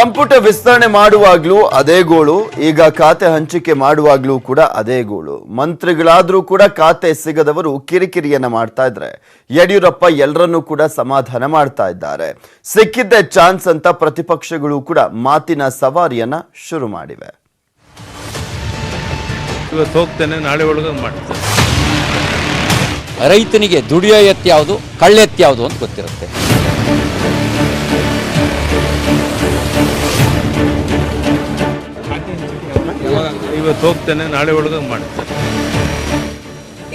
ಸಂಪುಟ ವಿಸ್ತರಣೆ ಮಾಡುವಾಗ್ಲೂ ಅದೇ ಗೋಳು ಈಗ ಖಾತೆ ಹಂಚಿಕೆ ಮಾಡುವಾಗ್ಲೂ ಕೂಡ ಅದೇ ಗೋಳು. ಮಂತ್ರಿಗಳಾದ್ರೂ ಕೂಡ ಖಾತೆ ಸಿಗದವರು ಕಿರಿಕಿರಿಯನ್ನ ಮಾಡ್ತಾ ಇದ್ರೆ. ಯಡಿಯೂರಪ್ಪ ಎಲ್ಲರನ್ನೂ ಕೂಡ ಸಮಾಧಾನ ಮಾಡ್ತಾ ಇದ್ದಾರೆ. ಸಿಕ್ಕಿದ್ದ ಚಾನ್ಸ್ ಅಂತ ಪ್ರತಿಪಕ್ಷಗಳು ಕೂಡ ಮಾತಿನ ಸವಾರಿಯನ್ನ ಶುರು ಮಾಡಿವೆ. ಇವತ್ತು ಹೋಗ್ತೇನೆ ನಾಳೆ ಒಳಗೆ ಮಾಡ್ತೇನೆ. ರೈತನಿಗೆ ದುಡಿಯೋ ಎತ್ತು ಯಾವುದು ಕಳ್ಳೆತ್ತು ಯಾವುದು ಅಂತ ಗೊತ್ತಿರುತ್ತೆ. ಇವತ್ತು ಹೋಗ್ತೇನೆ ನಾಳೆ ಒಳಗೆ ಮಾಡ್ತೇನೆ.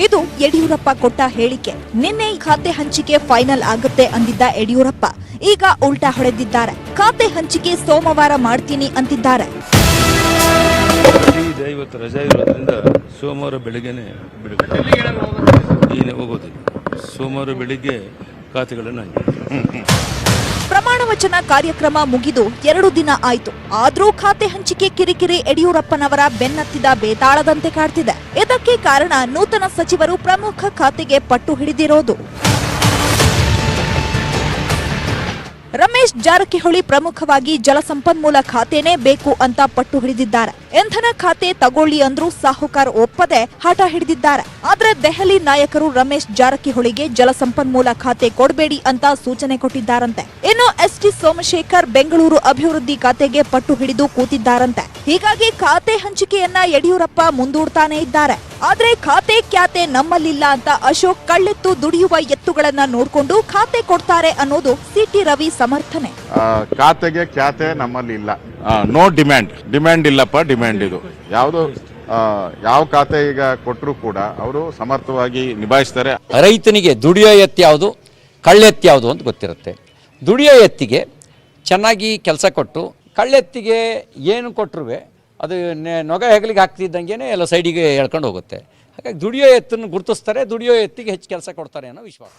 ಇದು ಯಡಿಯೂರಪ್ಪ ಕೊಟ್ಟ ಹೇಳಿಕೆ. ನಿನ್ನೆ ಖಾತೆ ಹಂಚಿಕೆ ಫೈನಲ್ ಆಗುತ್ತೆ ಅಂದಿದ್ದ ಯಡಿಯೂರಪ್ಪ. ಈಗ ಉಲ್ಟಾ ಹೊಡೆದಿದ್ದಾರೆ. ಖಾತೆ ಹಂಚಿಕೆ ಸೋಮವಾರ ಮಾಡ್ತೀನಿ ಅಂತಿದ್ದಾರೆ. ರಜೆ ಇದೆ ಇವತ್ತು ರಜಾ ಇರೋದ್ರಿಂದ ಸೋಮವಾರ ಬೆಳಿಗ್ಗೆನೆ ಬಿಡುಗಡೆ ಹೋಗೋದಿಲ್ಲ. ಸೋಮವಾರ ಬೆಳಿಗ್ಗೆ ಖಾತೆಗಳನ್ನು ಪ್ರಮಾಣ ವಚನ ಕಾರ್ಯಕ್ರಮ ಮುಗಿದು ಎರಡು ದಿನ ಆಯ್ತು. ಆದ್ರೂ ಖಾತೆ ಹಂಚಿಕೆ ಕಿರಿಕಿರಿ ಯಡಿಯೂರಪ್ಪನವರ ಬೆನ್ನತ್ತಿದ ಬೇತಾಳದಂತೆ ಕಾಡ್ತಿದೆ. ಇದಕ್ಕೆ ಕಾರಣ ನೂತನ ಸಚಿವರು ಪ್ರಮುಖ ಖಾತೆಗೆ ಪಟ್ಟು ಹಿಡಿದಿರೋದು. ರಮೇಶ್ ಜಾರಕಿಹೊಳಿ ಪ್ರಮುಖವಾಗಿ ಜಲಸಂಪನ್ಮೂಲ ಖಾತೆನೇ ಬೇಕು ಅಂತ ಪಟ್ಟು ಹಿಡಿದಿದ್ದಾರೆ. ಇಂಧನ ಖಾತೆ ತಗೊಳ್ಳಿ ಅಂದ್ರೂ ಸಾಹುಕಾರ ಒಪ್ಪದೆ ಹಠ ಹಿಡಿದಿದ್ದಾರೆ. ಆದ್ರೆ ದೆಹಲಿ ನಾಯಕರು ರಮೇಶ್ ಜಾರಕಿಹೊಳಿಗೆ ಜಲಸಂಪನ್ಮೂಲ ಖಾತೆ ಕೊಡಬೇಡಿ ಅಂತ ಸೂಚನೆ ಕೊಟ್ಟಿದ್ದಾರಂತೆ. ಇನ್ನು ಎಸ್ ಟಿ ಸೋಮಶೇಖರ್ ಬೆಂಗಳೂರು ಅಭಿವೃದ್ಧಿ ಖಾತೆಗೆ ಪಟ್ಟು ಹಿಡಿದು ಕೂತಿದ್ದಾರಂತೆ. ಹೀಗಾಗಿ ಖಾತೆ ಹಂಚಿಕೆಯನ್ನ ಯಡಿಯೂರಪ್ಪ ಮುಂದೂಡ್ತಾನೆ ಇದ್ದಾರೆ. ಆದ್ರೆ ಖಾತೆ ಕ್ಯಾತೆ ನಮ್ಮಲ್ಲಿಲ್ಲ ಅಂತ ಅಶೋಕ್ ಕಳ್ಳೆತ್ತು ದುಡಿಯುವ ಎತ್ತುಗಳನ್ನ ನೋಡ್ಕೊಂಡು ಖಾತೆ ಕೊಡ್ತಾರೆ ಅನ್ನೋದು ಸಿಟಿ ರವಿ ಸಮರ್ಥನೆ. ಖಾತೆಗೆ ಖ್ಯಾತೆ ನಮ್ಮಲ್ಲಿ ಇಲ್ಲ. ನೋ ಡಿಮ್ಯಾಂಡ್ ಡಿಮ್ಯಾಂಡ್ ಇಲ್ಲಪ್ಪ ಡಿಮ್ಯಾಂಡ್ ಇದು. ಯಾವುದು ಯಾವ ಖಾತೆ ಈಗ ಕೊಟ್ಟರು ಕೂಡ ಅವರು ಸಮರ್ಥವಾಗಿ ನಿಭಾಯಿಸ್ತಾರೆ. ರೈತನಿಗೆ ದುಡಿಯೋ ಎತ್ತು ಯಾವುದು? ಕಳ್ಳೆತ್ತು ಯಾವುದು ಅಂತ ಗೊತ್ತಿರುತ್ತೆ. ದುಡಿಯೋ ಎತ್ತಿಗೆ ಚೆನ್ನಾಗಿ ಕೆಲಸ ಕೊಟ್ಟು ಕಳ್ಳೆತ್ತಿಗೆ ಏನು ಕೊಟ್ಟರು ಅದು ನೆ- ನೊಗ ಹೆಗಲಿಗೆ ಹಾಕ್ತಿದ್ದಂಗೆ ಎಲ್ಲ ಸೈಡಿಗೆ ಎಳ್ಕೊಂಡು ಹೋಗುತ್ತೆ. ಹಾಗಾಗಿ ದುಡಿಯೋ ಎತ್ತನ್ನು ಗುರುತಿಸ್ತಾರೆ ದುಡಿಯೋ ಎತ್ತಿಗೆ ಹೆಚ್ಚು ಕೆಲಸ ಕೊಡ್ತಾರೆ ಅನ್ನೋ ವಿಶ್ವಾಸ.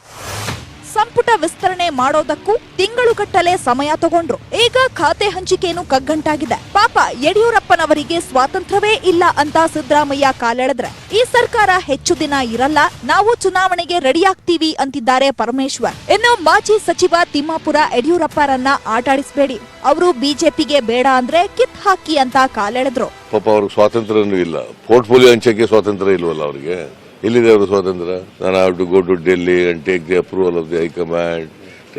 ಸಂಪುಟ ವಿಸ್ತರಣೆ ಮಾಡೋದಕ್ಕೂ ತಿಂಗಳುಗಟ್ಟಲೆ ಸಮಯ ತಗೊಂಡ್ರು. ಈಗ ಖಾತೆ ಹಂಚಿಕೆನು ಕಗ್ಗಂಟಾಗಿದೆ. ಪಾಪ ಯಡಿಯೂರಪ್ಪನವರಿಗೆ ಸ್ವಾತಂತ್ರ್ಯವೇ ಇಲ್ಲ ಅಂತ ಸಿದ್ದರಾಮಯ್ಯ ಕಾಲೆಳೆದ್ರೆ. ಈ ಸರ್ಕಾರ ಹೆಚ್ಚು ದಿನ ಇರಲ್ಲ, ನಾವು ಚುನಾವಣೆಗೆ ರೆಡಿಯಾಗ್ತೀವಿ ಅಂತಿದ್ದಾರೆ ಪರಮೇಶ್ವರ್. ಇನ್ನು ಮಾಜಿ ಸಚಿವ ತಿಮ್ಮಾಪುರ ಯಡಿಯೂರಪ್ಪರನ್ನ ಆಟಾಡಿಸಬೇಡಿ. ಅವರು ಬಿಜೆಪಿಗೆ ಬೇಡ ಅಂದ್ರೆ ಕಿತ್ ಹಾಕಿ ಅಂತ ಕಾಲೆಳೆದ್ರು. ಪಾಪ ಅವ್ರಿಗೆ ಸ್ವಾತಂತ್ರ್ಯನೂ ಇಲ್ಲ. ಪೋರ್ಟ್ಫೋಲಿಯೋ ಹಂಚಕ್ಕೆ ಸ್ವಾತಂತ್ರ್ಯ ಇಲ್ವಲ್ಲ ಅವ್ರಿಗೆ? ಎಲ್ಲಿದೆ ಅವರು ಸ್ವಾತಂತ್ರ್ಯ? ನಾನು have to go to Delhi and take the approval of the high command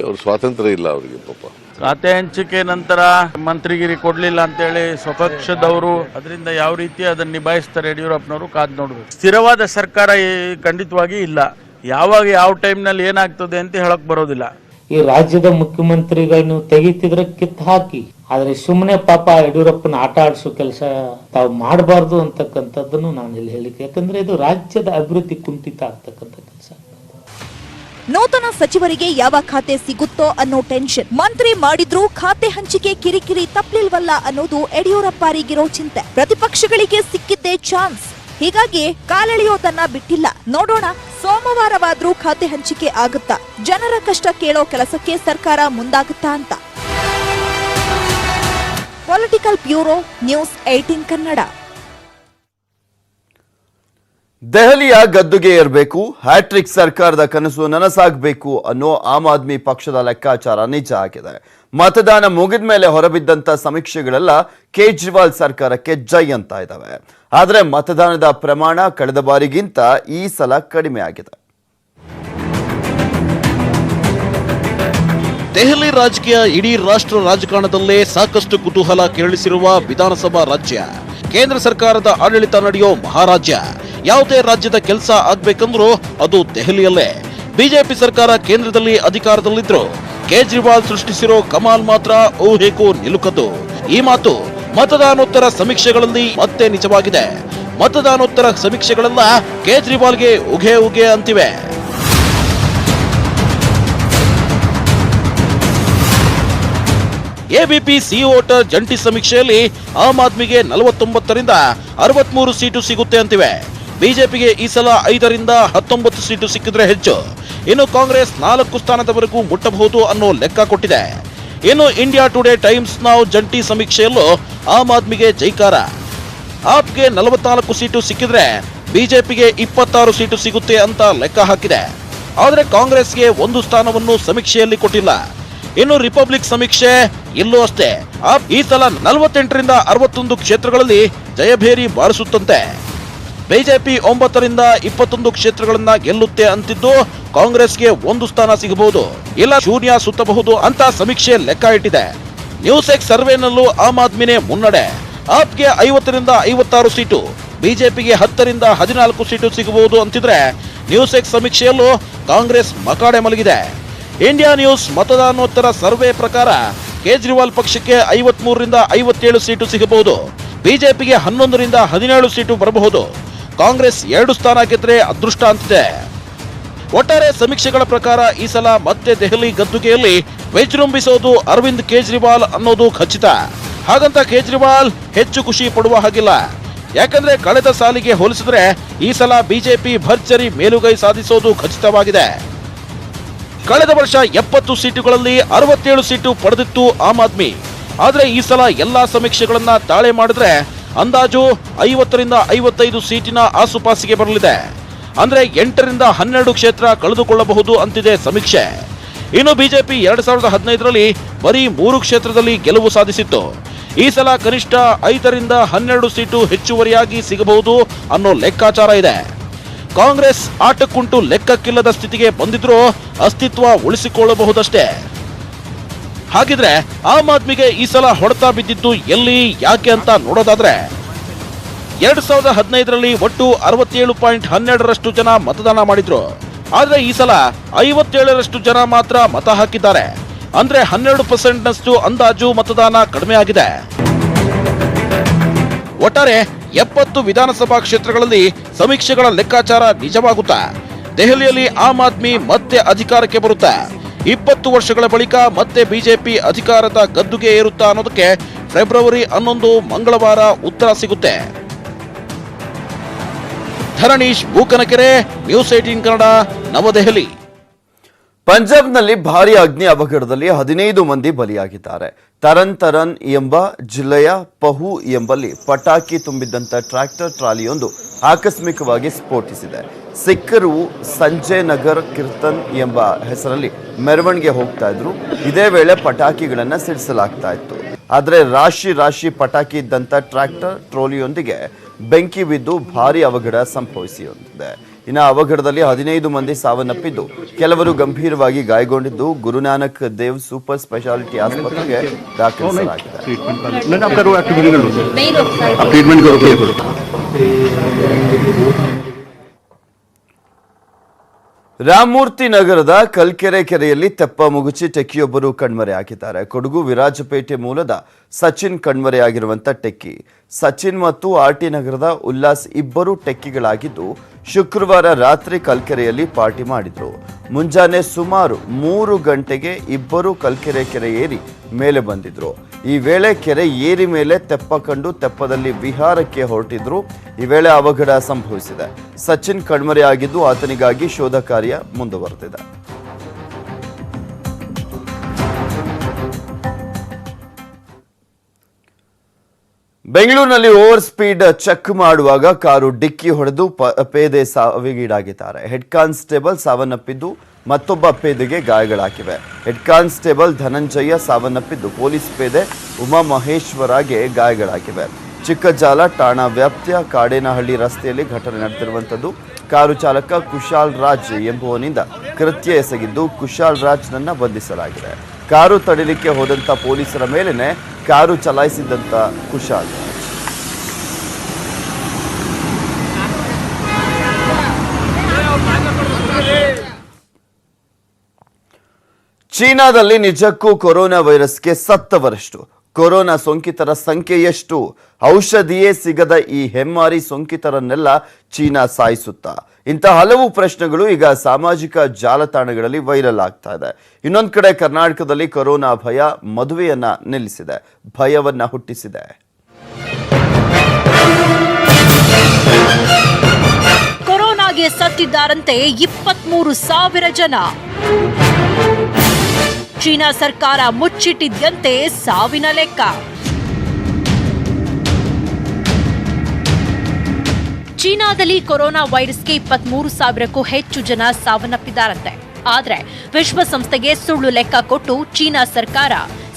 ಅವ್ರ ಸ್ವಾತಂತ್ರ್ಯ ಇಲ್ಲ ಅವರಿಗೆ ಪಾಪ. ಖಾತೆ ಹಂಚಿಕೆ ನಂತರ ಮಂತ್ರಿಗಿರಿ ಕೊಡ್ಲಿಲ್ಲ ಅಂತೇಳಿ ಸ್ವಪಕ್ಷದವರು ಅದರಿಂದ ಯಾವ ರೀತಿ ಅದನ್ನ ನಿಭಾಯಿಸ್ತಾರೆ ಯಡಿಯೂರಪ್ಪನವರು ಕಾದ್ ನೋಡ್ಬೇಕು. ಸ್ಥಿರವಾದ ಸರ್ಕಾರ ಖಂಡಿತವಾಗಿ ಇಲ್ಲ. ಯಾವಾಗ ಯಾವ ಟೈಮ್ನಲ್ಲಿ ಏನಾಗ್ತದೆ ಅಂತ ಹೇಳಕ್ ಬರೋದಿಲ್ಲ. ಈ ರಾಜ್ಯದ ಮುಖ್ಯಮಂತ್ರಿಗಳನ್ನು ತೆಗಿತಿದ್ರೆ ಕಿತ್ ಹಾಕಿ, ಆದ್ರೆ ಸುಮ್ಮನೆ ಪಾಪ ಯಡಿಯೂರಪ್ಪನ ಆಟ ಆಡಿಸೋ ಕೆಲಸ ತಾವು ಮಾಡಬಾರ್ದು ಅಂತಕ್ಕಂಥದ್ದನ್ನು ನಾನು ಇಲ್ಲಿ ಹೇಳಿಕೆ ಯಾಕಂದ್ರೆ ಇದು ರಾಜ್ಯದ ಅಭಿವೃದ್ಧಿ ಕುಂಠಿತ ಆಗ್ತಕ್ಕಂಥ ಕೆಲಸ. ನೂತನ ಸಚಿವರಿಗೆ ಯಾವ ಖಾತೆ ಸಿಗುತ್ತೋ ಅನ್ನೋ ಟೆನ್ಷನ್. ಮಂತ್ರಿ ಮಾಡಿದ್ರೂ ಖಾತೆ ಹಂಚಿಕೆ ಕಿರಿಕಿರಿ ತಪ್ಪಲಿಲ್ವಲ್ಲ ಅನ್ನೋದು ಯಡಿಯೂರಪ್ಪರಿಗಿರೋ ಚಿಂತೆ. ಪ್ರತಿಪಕ್ಷಗಳಿಗೆ ಸಿಕ್ಕಿದ್ದೇ ಚಾನ್ಸ್. ಹೀಗಾಗಿ ಕಾಲೆಳೆಯೋದನ್ನ ಬಿಟ್ಟಿಲ್ಲ. ನೋಡೋಣ ಸೋಮವಾರವಾದ್ರೂ ಖಾತೆ ಹಂಚಿಕೆ ಆಗುತ್ತಾ? ಜನರ ಕಷ್ಟ ಕೇಳೋ ಕೆಲಸಕ್ಕೆ ಸರ್ಕಾರ ಮುಂದಾಗುತ್ತಾ ಅಂತ. Political bureau news eighteen Kannada. ದೆಹಲಿಯ ಗದ್ದುಗೆ ಇರಬೇಕು ಹ್ಯಾಟ್ರಿಕ್ ಸರ್ಕಾರದ ಕನಸು ನನಸಾಗಬೇಕು ಅನ್ನೋ ಆಮ್ ಆದ್ಮಿ ಪಕ್ಷದ ಲೆಕ್ಕಾಚಾರ ನಿಜ ಆಗಿದೆ. ಮತದಾನ ಮುಗಿದ ಮೇಲೆ ಹೊರಬಿದ್ದಂತ ಸಮೀಕ್ಷೆಗಳೆಲ್ಲ ಕೇಜ್ರಿವಾಲ್ ಸರ್ಕಾರಕ್ಕೆ ಜೈ ಅಂತ ಇದ್ದಾವೆ ಆದರೆ ಮತದಾನದ ಪ್ರಮಾಣ ಕಳೆದ ಬಾರಿಗಿಂತ ಈ ಸಲ ಕಡಿಮೆ ಆಗಿದೆ. ದೆಹಲಿ ರಾಜಕೀಯ ಇಡೀ ರಾಷ್ಟ್ರ ರಾಜಕಾರಣದಲ್ಲೇ ಸಾಕಷ್ಟು ಕುತೂಹಲ ಕೇಳಿಸಿರುವ ವಿಧಾನಸಭಾ ರಾಜ್ಯ. ಕೇಂದ್ರ ಸರ್ಕಾರದ ಆಡಳಿತ ನಡೆಯೋ ಮಹಾರಾಜ್ಯ. ಯಾವುದೇ ರಾಜ್ಯದ ಕೆಲಸ ಆಗ್ಬೇಕಂದ್ರೂ ಅದು ದೆಹಲಿಯಲ್ಲೇ. ಬಿಜೆಪಿ ಸರ್ಕಾರ ಕೇಂದ್ರದಲ್ಲಿ ಅಧಿಕಾರದಲ್ಲಿದ್ರು ಕೇಜ್ರಿವಾಲ್ ಸೃಷ್ಟಿಸಿರೋ ಕಮಾಲ್ ಮಾತ್ರ ಊಹೆಗೂ ನಿಲುಕದು ಈ ಮಾತು ಮತದಾನೋತ್ತರ ಸಮೀಕ್ಷೆಗಳಲ್ಲಿ ಮತ್ತೆ ನಿಜವಾಗಿದೆ. ಮತದಾನೋತ್ತರ ಸಮೀಕ್ಷೆಗಳೆಲ್ಲ ಕೇಜ್ರಿವಾಲ್ಗೆ ಉಗೆ ಉಗೆ ಅಂತಿವೆ. ಎಬಿಪಿ ಸಿ ವೋಟರ್ ಜಂಟಿ ಸಮೀಕ್ಷೆಯಲ್ಲಿ ಆಮ್ ಆದ್ಮಿಗೆ ನಲವತ್ತೊಂಬತ್ತರಿಂದ ಅರವತ್ಮೂರು ಸೀಟು ಸಿಗುತ್ತೆ ಅಂತಿವೆ. ಬಿಜೆಪಿಗೆ ಈ ಸಲ ಐದರಿಂದ ಹತ್ತೊಂಬತ್ತು ಸೀಟು ಸಿಕ್ಕಿದ್ರೆ ಹೆಚ್ಚು. ಇನ್ನು ಕಾಂಗ್ರೆಸ್ ನಾಲ್ಕು ಸ್ಥಾನದವರೆಗೂ ಮುಟ್ಟಬಹುದು ಅನ್ನೋ ಲೆಕ್ಕ ಕೊಟ್ಟಿದೆ. ಇನ್ನು ಇಂಡಿಯಾ ಟುಡೇ ಟೈಮ್ಸ್ ನಾವು ಜಂಟಿ ಸಮೀಕ್ಷೆಯಲ್ಲೂ ಆಮ್ ಆದ್ಮಿಗೆ ಜೈಕಾರ. ಆಪ್ಗೆ ನಲವತ್ನಾಲ್ಕು ಸೀಟು ಸಿಕ್ಕಿದ್ರೆ ಬಿಜೆಪಿಗೆ ಇಪ್ಪತ್ತಾರು ಸೀಟು ಸಿಗುತ್ತೆ ಅಂತ ಲೆಕ್ಕ ಹಾಕಿದೆ. ಆದರೆ ಕಾಂಗ್ರೆಸ್ಗೆ ಒಂದು ಸ್ಥಾನವನ್ನು ಸಮೀಕ್ಷೆಯಲ್ಲಿ ಕೊಟ್ಟಿಲ್ಲ. ಇನ್ನು ರಿಪಬ್ಲಿಕ್ ಸಮೀಕ್ಷೆ ಇಲ್ಲೂ ಅಷ್ಟೇ. ಈ ಸಲ ನಲವತ್ತೆಂಟರಿಂದ ಅರವತ್ತೊಂದು ಕ್ಷೇತ್ರಗಳಲ್ಲಿ ಜಯಭೇರಿ ಬಾರಿಸುತ್ತಂತೆ. ಬಿಜೆಪಿ ಒಂಬತ್ತರಿಂದ ಇಪ್ಪತ್ತೊಂದು ಕ್ಷೇತ್ರಗಳನ್ನ ಗೆಲ್ಲುತ್ತೆ ಅಂತಿದ್ದು ಕಾಂಗ್ರೆಸ್ಗೆ ಒಂದು ಸ್ಥಾನ ಸಿಗಬಹುದು. ಇಲ್ಲ, ಶೂನ್ಯ ಸುತ್ತಬಹುದು ಅಂತ ಸಮೀಕ್ಷೆ ಲೆಕ್ಕ ಇಟ್ಟಿದೆ. ನ್ಯೂಸ್ ಎಕ್ಸ್ ಸರ್ವೆನಲ್ಲೂ ಆಮ್ ಆದ್ಮಿನೇ ಮುನ್ನಡೆ. ಆಪ್ಗೆ ಐವತ್ತರಿಂದ ಐವತ್ತಾರು ಸೀಟು, ಬಿಜೆಪಿಗೆ ಹತ್ತರಿಂದ ಹದಿನಾಲ್ಕು ಸೀಟು ಸಿಗಬಹುದು ಅಂತಿದ್ರೆ ನ್ಯೂಸ್ ಎಕ್ಸ್ ಸಮೀಕ್ಷೆಯಲ್ಲೂ ಕಾಂಗ್ರೆಸ್ ಮಕಾಡೆ ಮಲಗಿದೆ. ಇಂಡಿಯಾ ನ್ಯೂಸ್ ಮತದಾನೋತ್ತರ ಸರ್ವೆ ಪ್ರಕಾರ ಕೇಜ್ರಿವಾಲ್ ಪಕ್ಷಕ್ಕೆ ಐವತ್ಮೂರರಿಂದ ಐವತ್ತೇಳು ಸೀಟು ಸಿಗಬಹುದು. ಬಿಜೆಪಿಗೆ ಹನ್ನೊಂದರಿಂದ ಹದಿನೇಳು ಸೀಟು ಬರಬಹುದು. ಕಾಂಗ್ರೆಸ್ ಎರಡು ಸ್ಥಾನ ಗೆದ್ರೆ ಅದೃಷ್ಟ ಅಂತಿದೆ. ಒಟ್ಟಾರೆ ಸಮೀಕ್ಷೆಗಳ ಪ್ರಕಾರ ಈ ಸಲ ಮತ್ತೆ ದೆಹಲಿ ಗದ್ದುಗೆಯಲ್ಲಿ ವಿಜೃಂಭಿಸೋದು ಅರವಿಂದ್ ಕೇಜ್ರಿವಾಲ್ ಅನ್ನೋದು ಖಚಿತ. ಹಾಗಂತ ಕೇಜ್ರಿವಾಲ್ ಹೆಚ್ಚು ಖುಷಿ ಪಡುವ ಹಾಗಿಲ್ಲ. ಯಾಕಂದ್ರೆ ಕಳೆದ ಸಾಲಿಗೆ ಹೋಲಿಸಿದ್ರೆ ಈ ಸಲ ಬಿಜೆಪಿ ಭರ್ಜರಿ ಮೇಲುಗೈ ಸಾಧಿಸೋದು ಖಚಿತವಾಗಿದೆ. ಕಳೆದ ವರ್ಷ ಎಪ್ಪತ್ತು ಸೀಟುಗಳಲ್ಲಿ ಅರವತ್ತೇಳು ಸೀಟು ಪಡೆದಿತ್ತು ಆಮ್ ಆದ್ಮಿ. ಆದರೆ ಈ ಸಲ ಎಲ್ಲಾ ಸಮೀಕ್ಷೆಗಳನ್ನ ತಾಳೆ ಮಾಡಿದ್ರೆ ಅಂದಾಜು ಐವತ್ತರಿಂದ ಐವತ್ತೈದು ಸೀಟಿನ ಆಸುಪಾಸಿಗೆ ಬರಲಿದೆ. ಅಂದ್ರೆ ಎಂಟರಿಂದ ಹನ್ನೆರಡು ಕ್ಷೇತ್ರ ಕಳೆದುಕೊಳ್ಳಬಹುದು ಅಂತಿದೆ ಸಮೀಕ್ಷೆ. ಇನ್ನು ಬಿಜೆಪಿ ಎರಡ್ ಸಾವಿರದ ಹದಿನೈದರಲ್ಲಿ ಬರೀ ಮೂರು ಕ್ಷೇತ್ರದಲ್ಲಿ ಗೆಲುವು ಸಾಧಿಸಿತ್ತು. ಈ ಸಲ ಕನಿಷ್ಠ ಐದರಿಂದ ಹನ್ನೆರಡು ಸೀಟು ಹೆಚ್ಚುವರಿಯಾಗಿ ಸಿಗಬಹುದು ಅನ್ನೋ ಲೆಕ್ಕಾಚಾರ ಇದೆ. ಕಾಂಗ್ರೆಸ್ ಆಟಕ್ಕುಂಟು ಲೆಕ್ಕಕ್ಕಿಲ್ಲದ ಸ್ಥಿತಿಗೆ ಬಂದಿದ್ರೂ ಅಸ್ತಿತ್ವ ಉಳಿಸಿಕೊಳ್ಳಬಹುದಷ್ಟೇ. ಹಾಗಿದ್ರೆ ಆಮ್ ಆದ್ಮಿಗೆ ಈ ಸಲ ಹೊಡೆತ ಬಿದ್ದಿದ್ದು ಎಲ್ಲಿ, ಯಾಕೆ ಅಂತ ನೋಡೋದಾದ್ರೆ, ಎರಡ್ ಸಾವಿರದ ಹದಿನೈದರಲ್ಲಿ ಒಟ್ಟು ಅರವತ್ತೇಳು ಪಾಯಿಂಟ್ ಹನ್ನೆರಡರಷ್ಟು ಜನ ಮತದಾನ ಮಾಡಿದ್ರು. ಆದ್ರೆ ಈ ಸಲ ಐವತ್ತೇಳರಷ್ಟು ಜನ ಮಾತ್ರ ಮತ ಹಾಕಿದ್ದಾರೆ. ಅಂದ್ರೆ ಹನ್ನೆರಡು ಪರ್ಸೆಂಟ್ನಷ್ಟು ಅಂದಾಜು ಮತದಾನ ಕಡಿಮೆ ಆಗಿದೆ. ಒಟ್ಟಾರೆ ಎಪ್ಪತ್ತು ವಿಧಾನಸಭಾ ಕ್ಷೇತ್ರಗಳಲ್ಲಿ ಸಮೀಕ್ಷೆಗಳ ಲೆಕ್ಕಾಚಾರ ನಿಜವಾಗುತ್ತಾ? ದೆಹಲಿಯಲ್ಲಿ ಆಮ್ ಆದ್ಮಿ ಮತ್ತೆ ಅಧಿಕಾರಕ್ಕೆ ಬರುತ್ತಾ? ಇಪ್ಪತ್ತು ವರ್ಷಗಳ ಬಳಿಕ ಮತ್ತೆ ಬಿಜೆಪಿ ಅಧಿಕಾರದ ಗದ್ದುಗೆ ಏರುತ್ತಾ ಅನ್ನೋದಕ್ಕೆ ಫೆಬ್ರವರಿ ಹನ್ನೊಂದು ಮಂಗಳವಾರ ಉತ್ತರ ಸಿಗುತ್ತೆ. ಧರಣೀಶ್ ಬೂಕನಕೆರೆ, ನ್ಯೂಸ್ ಏಟೀನ್ ಕನ್ನಡ, ನವದೆಹಲಿ. ಪಂಜಾಬ್ನಲ್ಲಿ ಭಾರಿ ಅಗ್ನಿ ಅವಘಡದಲ್ಲಿ ಹದಿನೈದು ಮಂದಿ ಬಲಿಯಾಗಿದ್ದಾರೆ. ತರನ್ ತರನ್ ಎಂಬ ಜಿಲ್ಲೆಯ ಪಹು ಎಂಬಲ್ಲಿ ಪಟಾಕಿ ತುಂಬಿದ್ದಂತ ಟ್ರ್ಯಾಕ್ಟರ್ ಟ್ರಾಲಿಯೊಂದು ಆಕಸ್ಮಿಕವಾಗಿ ಸ್ಫೋಟಿಸಿದೆ. ಸಿಖ್ಖರು ಸಂಜಯ್ ನಗರ್ ಕೀರ್ತನ್ ಎಂಬ ಹೆಸರಲ್ಲಿ ಮೆರವಣಿಗೆ ಹೋಗ್ತಾ ಇದ್ರು. ಇದೇ ವೇಳೆ ಪಟಾಕಿಗಳನ್ನ ಸಿಡಿಸಲಾಗ್ತಾ ಇತ್ತು. ಆದರೆ ರಾಶಿ ರಾಶಿ ಪಟಾಕಿ ಇದ್ದಂತ ಟ್ರ್ಯಾಕ್ಟರ್ ಟ್ರೋಲಿಯೊಂದಿಗೆ ಬೆಂಕಿ ಬಿದ್ದು ಭಾರಿ ಅವಘಡ ಸಂಭವಿಸಿದೆ. ಇನ್ನು ಅವಘಡದಲ್ಲಿ ಹದಿನೈದು ಮಂದಿ ಸಾವನ್ನಪ್ಪಿದ್ದು, ಕೆಲವರು ಗಂಭೀರವಾಗಿ ಗಾಯಗೊಂಡಿದ್ದು, ಗುರುನಾನಕ್ ದೇವ್ ಸೂಪರ್ ಸ್ಪೆಷಾಲಿಟಿ ಆಸ್ಪತ್ರೆಗೆ ದಾಖಲಿಸಲಾಗಿದೆ. ರಾಮಮೂರ್ತಿ ನಗರದ ಕಲ್ಕೆರೆ ಕೆರೆಯಲ್ಲಿ ತೆಪ್ಪ ಮುಗುಚಿ ಟೆಕ್ಕಿಯೊಬ್ಬರು ಕಣ್ಮರೆಯಾಗಿದ್ದಾರೆ ಕೊಡಗು ವಿರಾಜಪೇಟೆ ಮೂಲದ ಸಚಿನ್ ಕಣ್ಮರೆಯಾಗಿರುವಂಥ ಟೆಕ್ಕಿ. ಸಚಿನ್ ಮತ್ತು ಆರ್ ಟಿ ನಗರದ ಉಲ್ಲಾಸ್ ಇಬ್ಬರು ಟೆಕ್ಕಿಗಳಾಗಿದ್ದು ಶುಕ್ರವಾರ ರಾತ್ರಿ ಕಲ್ಕೆರೆಯಲ್ಲಿ ಪಾರ್ಟಿ ಮಾಡಿದ್ರು. ಮುಂಜಾನೆ ಸುಮಾರು ಮೂರು ಗಂಟೆಗೆ ಇಬ್ಬರು ಕಲ್ಕೆರೆ ಕೆರೆ ಏರಿ ಮೇಲೆ ಬಂದಿದ್ರು. ಈ ವೇಳೆ ಕೆರೆ ಏರಿ ಮೇಲೆ ತೆಪ್ಪ ಕಂಡು ತೆಪ್ಪದಲ್ಲಿ ವಿಹಾರಕ್ಕೆ ಹೊರಟಿದ್ರು. ಈ ವೇಳೆ ಅವಘಡ ಸಂಭವಿಸಿದೆ. ಸಚಿನ್ ಕಣ್ಮರೆಯಾಗಿದ್ದು ಆತನಿಗಾಗಿ ಶೋಧ ಕಾರ್ಯ ಮುಂದುವರೆದಿದೆ. ಬೆಂಗಳೂರಿನಲ್ಲಿ ಓವರ್ ಸ್ಪೀಡ್ ಚೆಕ್ ಮಾಡುವಾಗ ಕಾರು ಡಿಕ್ಕಿ ಹೊಡೆದು ಪೇದೆ ಸಾವಿಗೀಡಾಗಿದ್ದಾರೆ ಹೆಡ್ ಕಾನ್ಸ್ಟೇಬಲ್ ಸಾವನ್ನಪ್ಪಿದ್ದು ಮತ್ತೊಬ್ಬ ಪೇದೆಗೆ ಗಾಯಗಳಾಗಿವೆ. ಹೆಡ್ ಕಾನ್ಸ್ಟೇಬಲ್ ಧನಂಜಯ ಸಾವನ್ನಪ್ಪಿದ್ದು ಪೊಲೀಸ್ ಪೇದೆ ಉಮಾ ಮಹೇಶ್ವರಗೆ ಗಾಯಗಳಾಗಿವೆ. ಚಿಕ್ಕಜಾಲ ಠಾಣಾ ವ್ಯಾಪ್ತಿಯ ಕಾಡೇನಹಳ್ಳಿ ರಸ್ತೆಯಲ್ಲಿ ಘಟನೆ ನಡೆದಿರುವಂಥದ್ದು. ಕಾರು ಚಾಲಕ ಕುಶಾಲ್ ರಾಜ್ ಎಂಬುವನಿಂದ ಕೃತ್ಯ ಎಸಗಿದ್ದು ಕುಶಾಲ್ ರಾಜ್ನನ್ನ ಬಂಧಿಸಲಾಗಿದೆ. ಕಾರು ತಡಿಲಿಕ್ಕೆ ಹೋದಂಥ ಪೊಲೀಸರ ಮೇಲೇ ಕಾರು ಚಲಾಯಿಸಿದ್ದಂಥ ಕುಶಾಲ್. ಚೀನಾದಲ್ಲಿ ನಿಜಕ್ಕೂ ಕೊರೋನಾ ವೈರಸ್ಗೆ ಸತ್ತವರಷ್ಟು. ಕೊರೋನಾ ಸೋಂಕಿತರ ಸಂಖ್ಯೆ ಎಷ್ಟು ಔಷಧಿಯೇ ಸಿಗದ ಈ ಹೆಮ್ಮಾರಿ ಸೋಂಕಿತರನ್ನೆಲ್ಲ ಚೀನಾ ಸಾಯಿಸುತ್ತಾ? ಇಂಥ ಹಲವು ಪ್ರಶ್ನೆಗಳು ಈಗ ಸಾಮಾಜಿಕ ಜಾಲತಾಣಗಳಲ್ಲಿ ವೈರಲ್ ಆಗ್ತಾ ಇದೆ. ಇನ್ನೊಂದು ಕಡೆ ಕರ್ನಾಟಕದಲ್ಲಿ ಕೊರೋನಾ ಭಯ ಮದುವೆಯನ್ನ ನಿಲ್ಲಿಸಿದೆ, ಭಯವನ್ನ ಹುಟ್ಟಿಸಿದೆ. ಕೊರೋನಾಗೆ ಸತ್ತಿದ್ದಾರಂತೆ ಇಪ್ಪತ್ಮೂರು ಸಾವಿರ ಜನ. ಚೀನಾ ಸರ್ಕಾರ ಮುಚ್ಚಿಟ್ಟಿದ್ದಂತೆ ಸಾವಿನ ಲೆಕ್ಕ. ಚೀನಾದಲ್ಲಿ ಕೊರೋನಾ ವೈರಸ್ಗೆ ಇಪ್ಪತ್ಮೂರು ಸಾವಿರಕ್ಕೂ ಹೆಚ್ಚು ಜನ ಸಾವನ್ನಪ್ಪಿದ್ದಾರಂತೆ. ಆದರೆ ವಿಶ್ವಸಂಸ್ಥೆಗೆ ಸುಳ್ಳು ಲೆಕ್ಕ ಕೊಟ್ಟು ಚೀನಾ ಸರ್ಕಾರ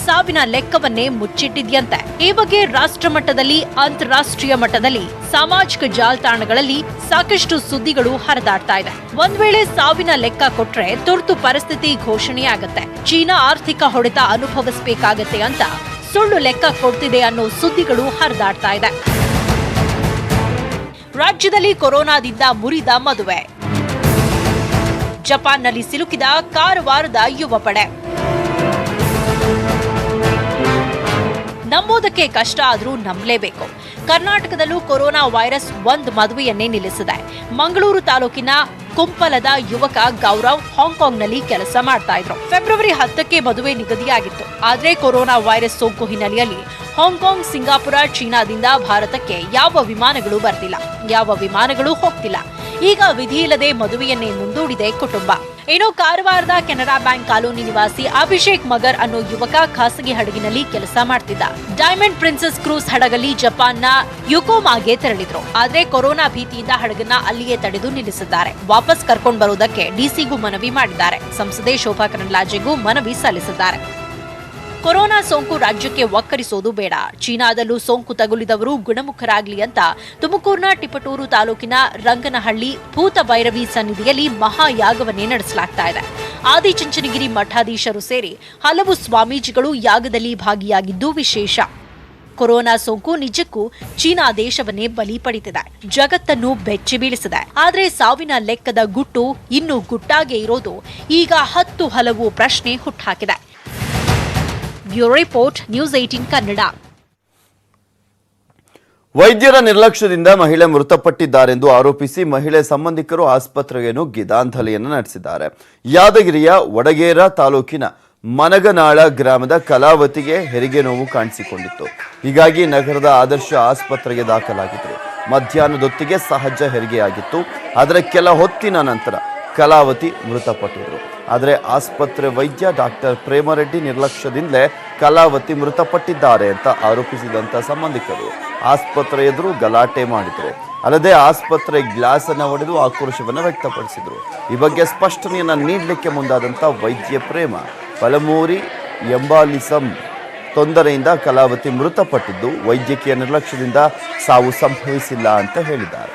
ಸಾವಿನ ಲೆಕ್ಕವನ್ನೇ ಮುಚ್ಚಿಟ್ಟಿದ್ಯಂತೆ. ಈ ಬಗ್ಗೆ ರಾಷ್ಟ್ರ ಮಟ್ಟದಲ್ಲಿ ಅಂತಾರಾಷ್ಟ್ರೀಯ ಮಟ್ಟದಲ್ಲಿ, ಸಾಮಾಜಿಕ ಜಾಲತಾಣಗಳಲ್ಲಿ ಸಾಕಷ್ಟು ಸುದ್ದಿಗಳು ಹರಿದಾಡ್ತಾ ಇದೆ ಒಂದ್ ವೇಳೆ ಸಾವಿನ ಲೆಕ್ಕ ಕೊಟ್ರೆ ತುರ್ತು ಪರಿಸ್ಥಿತಿ ಘೋಷಣೆಯಾಗುತ್ತೆ. ಚೀನಾ ಆರ್ಥಿಕ ಹೊಡೆತ ಅನುಭವಿಸಬೇಕಾಗತ್ತೆ ಅಂತ ಸುಳ್ಳು ಲೆಕ್ಕ ಕೊಡ್ತಿದೆ ಅನ್ನೋ ಸುದ್ದಿಗಳು ಹರಿದಾಡ್ತಾ ಇದೆ. ರಾಜ್ಯದಲ್ಲಿ ಕೊರೋನಾದಿಂದ ಮುರಿದ ಮದುವೆ. ಜಪಾನ್ನಲ್ಲಿ ಸಿಲುಕಿದ ಕಾರವಾರದ ಯುವ ಪಡೆ ನಂಬೋದಕ್ಕೆ ಕಷ್ಟ ಆದರೂ ನಂಬಲೇಬೇಕು. ಕರ್ನಾಟಕದಲ್ಲೂ ಕೊರೋನಾ ವೈರಸ್ ಒಂದು ಮದುವೆಯನ್ನೇ ನಿಲ್ಲಿಸಿದೆ. ಮಂಗಳೂರು ತಾಲೂಕಿನ ಕುಂಪಲದ ಯುವಕ ಗೌರವ್ ಹಾಂಗ್ಕಾಂಗ್ನಲ್ಲಿ ಕೆಲಸ ಮಾಡ್ತಾ ಇದ್ರು. ಫೆಬ್ರವರಿ ಹತ್ತಕ್ಕೆ ಮದುವೆ ನಿಗದಿಯಾಗಿತ್ತು. ಆದರೆ ಕೊರೋನಾ ವೈರಸ್ ಸೋಂಕು ಹಿನ್ನೆಲೆಯಲ್ಲಿ ಹಾಂಗ್ಕಾಂಗ್, ಸಿಂಗಾಪುರ, ಚೀನಾದಿಂದ ಭಾರತಕ್ಕೆ ಯಾವ ವಿಮಾನಗಳು ಬರ್ತಿಲ್ಲ. ಯಾವ ವಿಮಾನಗಳು ಹೋಗ್ತಿಲ್ಲ. ಈಗ ವಿಧಿಯಿಲ್ಲದೆ ಮದುವೆಯನ್ನೇ ಮುಂದೂಡಿದೆ ಕುಟುಂಬ. ಇನ್ನು ಕಾರವಾರದ ಕೆನರಾ ಬ್ಯಾಂಕ್ ಕಾಲೋನಿ ನಿವಾಸಿ ಅಭಿಷೇಕ್ ಮಗರ್ ಅನ್ನೋ ಯುವಕ ಖಾಸಗಿ ಹಡಗಿನಲ್ಲಿ ಕೆಲಸ ಮಾಡ್ತಿದ್ದ. ಡೈಮಂಡ್ ಪ್ರಿನ್ಸೆಸ್ ಕ್ರೂಸ್ ಹಡಗಲ್ಲಿ ಜಪಾನ್ನ ಯುಕೋಮಾಗೆ ತೆರಳಿದ್ರು. ಆದ್ರೆ ಕೊರೋನಾ ಭೀತಿಯಿಂದ ಹಡಗನ್ನ ಅಲ್ಲಿಯೇ ತಡೆದು ನಿಲ್ಲಿಸಿದ್ದಾರೆ. ವಾಪಸ್ ಕರ್ಕೊಂಡು ಬರುವುದಕ್ಕೆ ಡಿಸಿಗೂ ಮನವಿ ಮಾಡಿದ್ದಾರೆ. ಸಂಸದೆ ಶೋಭಾ ಕರಂದ್ಲಾಜೆಗೂ ಮನವಿ ಸಲ್ಲಿಸಿದ್ದಾರೆ. ಕೊರೋನಾ ಸೋಂಕು ರಾಜ್ಯಕ್ಕೆ ಒಕ್ಕರಿಸೋದು ಬೇಡ. ಚೀನಾದಲ್ಲೂ ಸೋಂಕು ತಗುಲಿದವರು ಗುಣಮುಖರಾಗ್ಲಿ ಅಂತ ತುಮಕೂರಿನ ಟಿಪಟೂರು ತಾಲೂಕಿನ ರಂಗನಹಳ್ಳಿ ಭೂತ ಭೈರವಿ ಸನ್ನಿಧಿಯಲ್ಲಿ ಮಹಾಯಾಗವನ್ನೇ ನಡೆಸಲಾಗ್ತಾ ಇದೆ. ಆದಿಚುಂಚನಗಿರಿ ಮಠಾಧೀಶರು ಸೇರಿ ಹಲವು ಸ್ವಾಮೀಜಿಗಳು ಯಾಗದಲ್ಲಿ ಭಾಗಿಯಾಗಿದ್ದು ವಿಶೇಷ. ಕೊರೋನಾ ಸೋಂಕು ನಿಜಕ್ಕೂ ಚೀನಾ ದೇಶವನ್ನೇ ಬಲಿ ಪಡಿತಿದೆ. ಜಗತ್ತನ್ನು ಬೆಚ್ಚಿ ಬೀಳಿಸಿದೆ. ಆದರೆ ಸಾವಿನ ಲೆಕ್ಕದ ಗುಟ್ಟು ಇನ್ನೂ ಗುಟ್ಟಾಗೆ ಇರೋದು ಈಗ ಹತ್ತು ಹಲವು ಪ್ರಶ್ನೆ ಹುಟ್ಟಾಕಿದೆ bureau report, news eighteen Kannada. ವೈದ್ಯರ ನಿರ್ಲಕ್ಷ್ಯದಿಂದ ಮಹಿಳೆ ಮೃತಪಟ್ಟಿದ್ದಾರೆಂದು ಆರೋಪಿಸಿ ಮಹಿಳೆ ಸಂಬಂಧಿಕರು ಆಸ್ಪತ್ರೆಗೆ ನುಗ್ಗಿ ದಾಂಧಲೆಯನ್ನು ನಡೆಸಿದ್ದಾರೆ. ಯಾದಗಿರಿಯ ವಡಗೇರ ತಾಲೂಕಿನ ಮನಗನಾಳ ಗ್ರಾಮದ ಕಲಾವತಿಗೆ ಹೆರಿಗೆ ನೋವು ಕಾಣಿಸಿಕೊಂಡಿತ್ತು. ಹೀಗಾಗಿ ನಗರದ ಆದರ್ಶ ಆಸ್ಪತ್ರೆಗೆ ದಾಖಲಾಗಿದ್ದರು ಮಧ್ಯಾಹ್ನದೊತ್ತಿಗೆ ಸಹಜ ಹೆರಿಗೆಯಾಗಿತ್ತು. ಆದರೆ ಕೆಲ ಹೊತ್ತಿನ ನಂತರ ಕಲಾವತಿ ಮೃತಪಟ್ಟಿದ್ರು. ಆದರೆ ಆಸ್ಪತ್ರೆ ವೈದ್ಯ ಡಾಕ್ಟರ್ ಪ್ರೇಮರೆಡ್ಡಿ ನಿರ್ಲಕ್ಷ್ಯದಿಂದಲೇ ಕಲಾವತಿ ಮೃತಪಟ್ಟಿದ್ದಾರೆ ಅಂತ ಆರೋಪಿಸಿದಂಥ ಸಂಬಂಧಿಕರು. ಆಸ್ಪತ್ರೆ ಎದುರು ಗಲಾಟೆ ಮಾಡಿದರು. ಅಲ್ಲದೆ ಆಸ್ಪತ್ರೆ ಗ್ಲಾಸ್ ಅನ್ನು ಒಡೆದು ಆಕ್ರೋಶವನ್ನು ವ್ಯಕ್ತಪಡಿಸಿದರು. ಈ ಬಗ್ಗೆ ಸ್ಪಷ್ಟನೆಯನ್ನು ನೀಡಲಿಕ್ಕೆ ಮುಂದಾದಂಥ ವೈದ್ಯ ಪ್ರೇಮ. ಪಲಮೂರಿ ಎಂಬಾಲಿಸಂ ತೊಂದರೆಯಿಂದ ಕಲಾವತಿ ಮೃತಪಟ್ಟಿದ್ದು ವೈದ್ಯಕೀಯ ನಿರ್ಲಕ್ಷ್ಯದಿಂದ ಸಾವು ಸಂಭವಿಸಿಲ್ಲ ಅಂತ ಹೇಳಿದ್ದಾರೆ.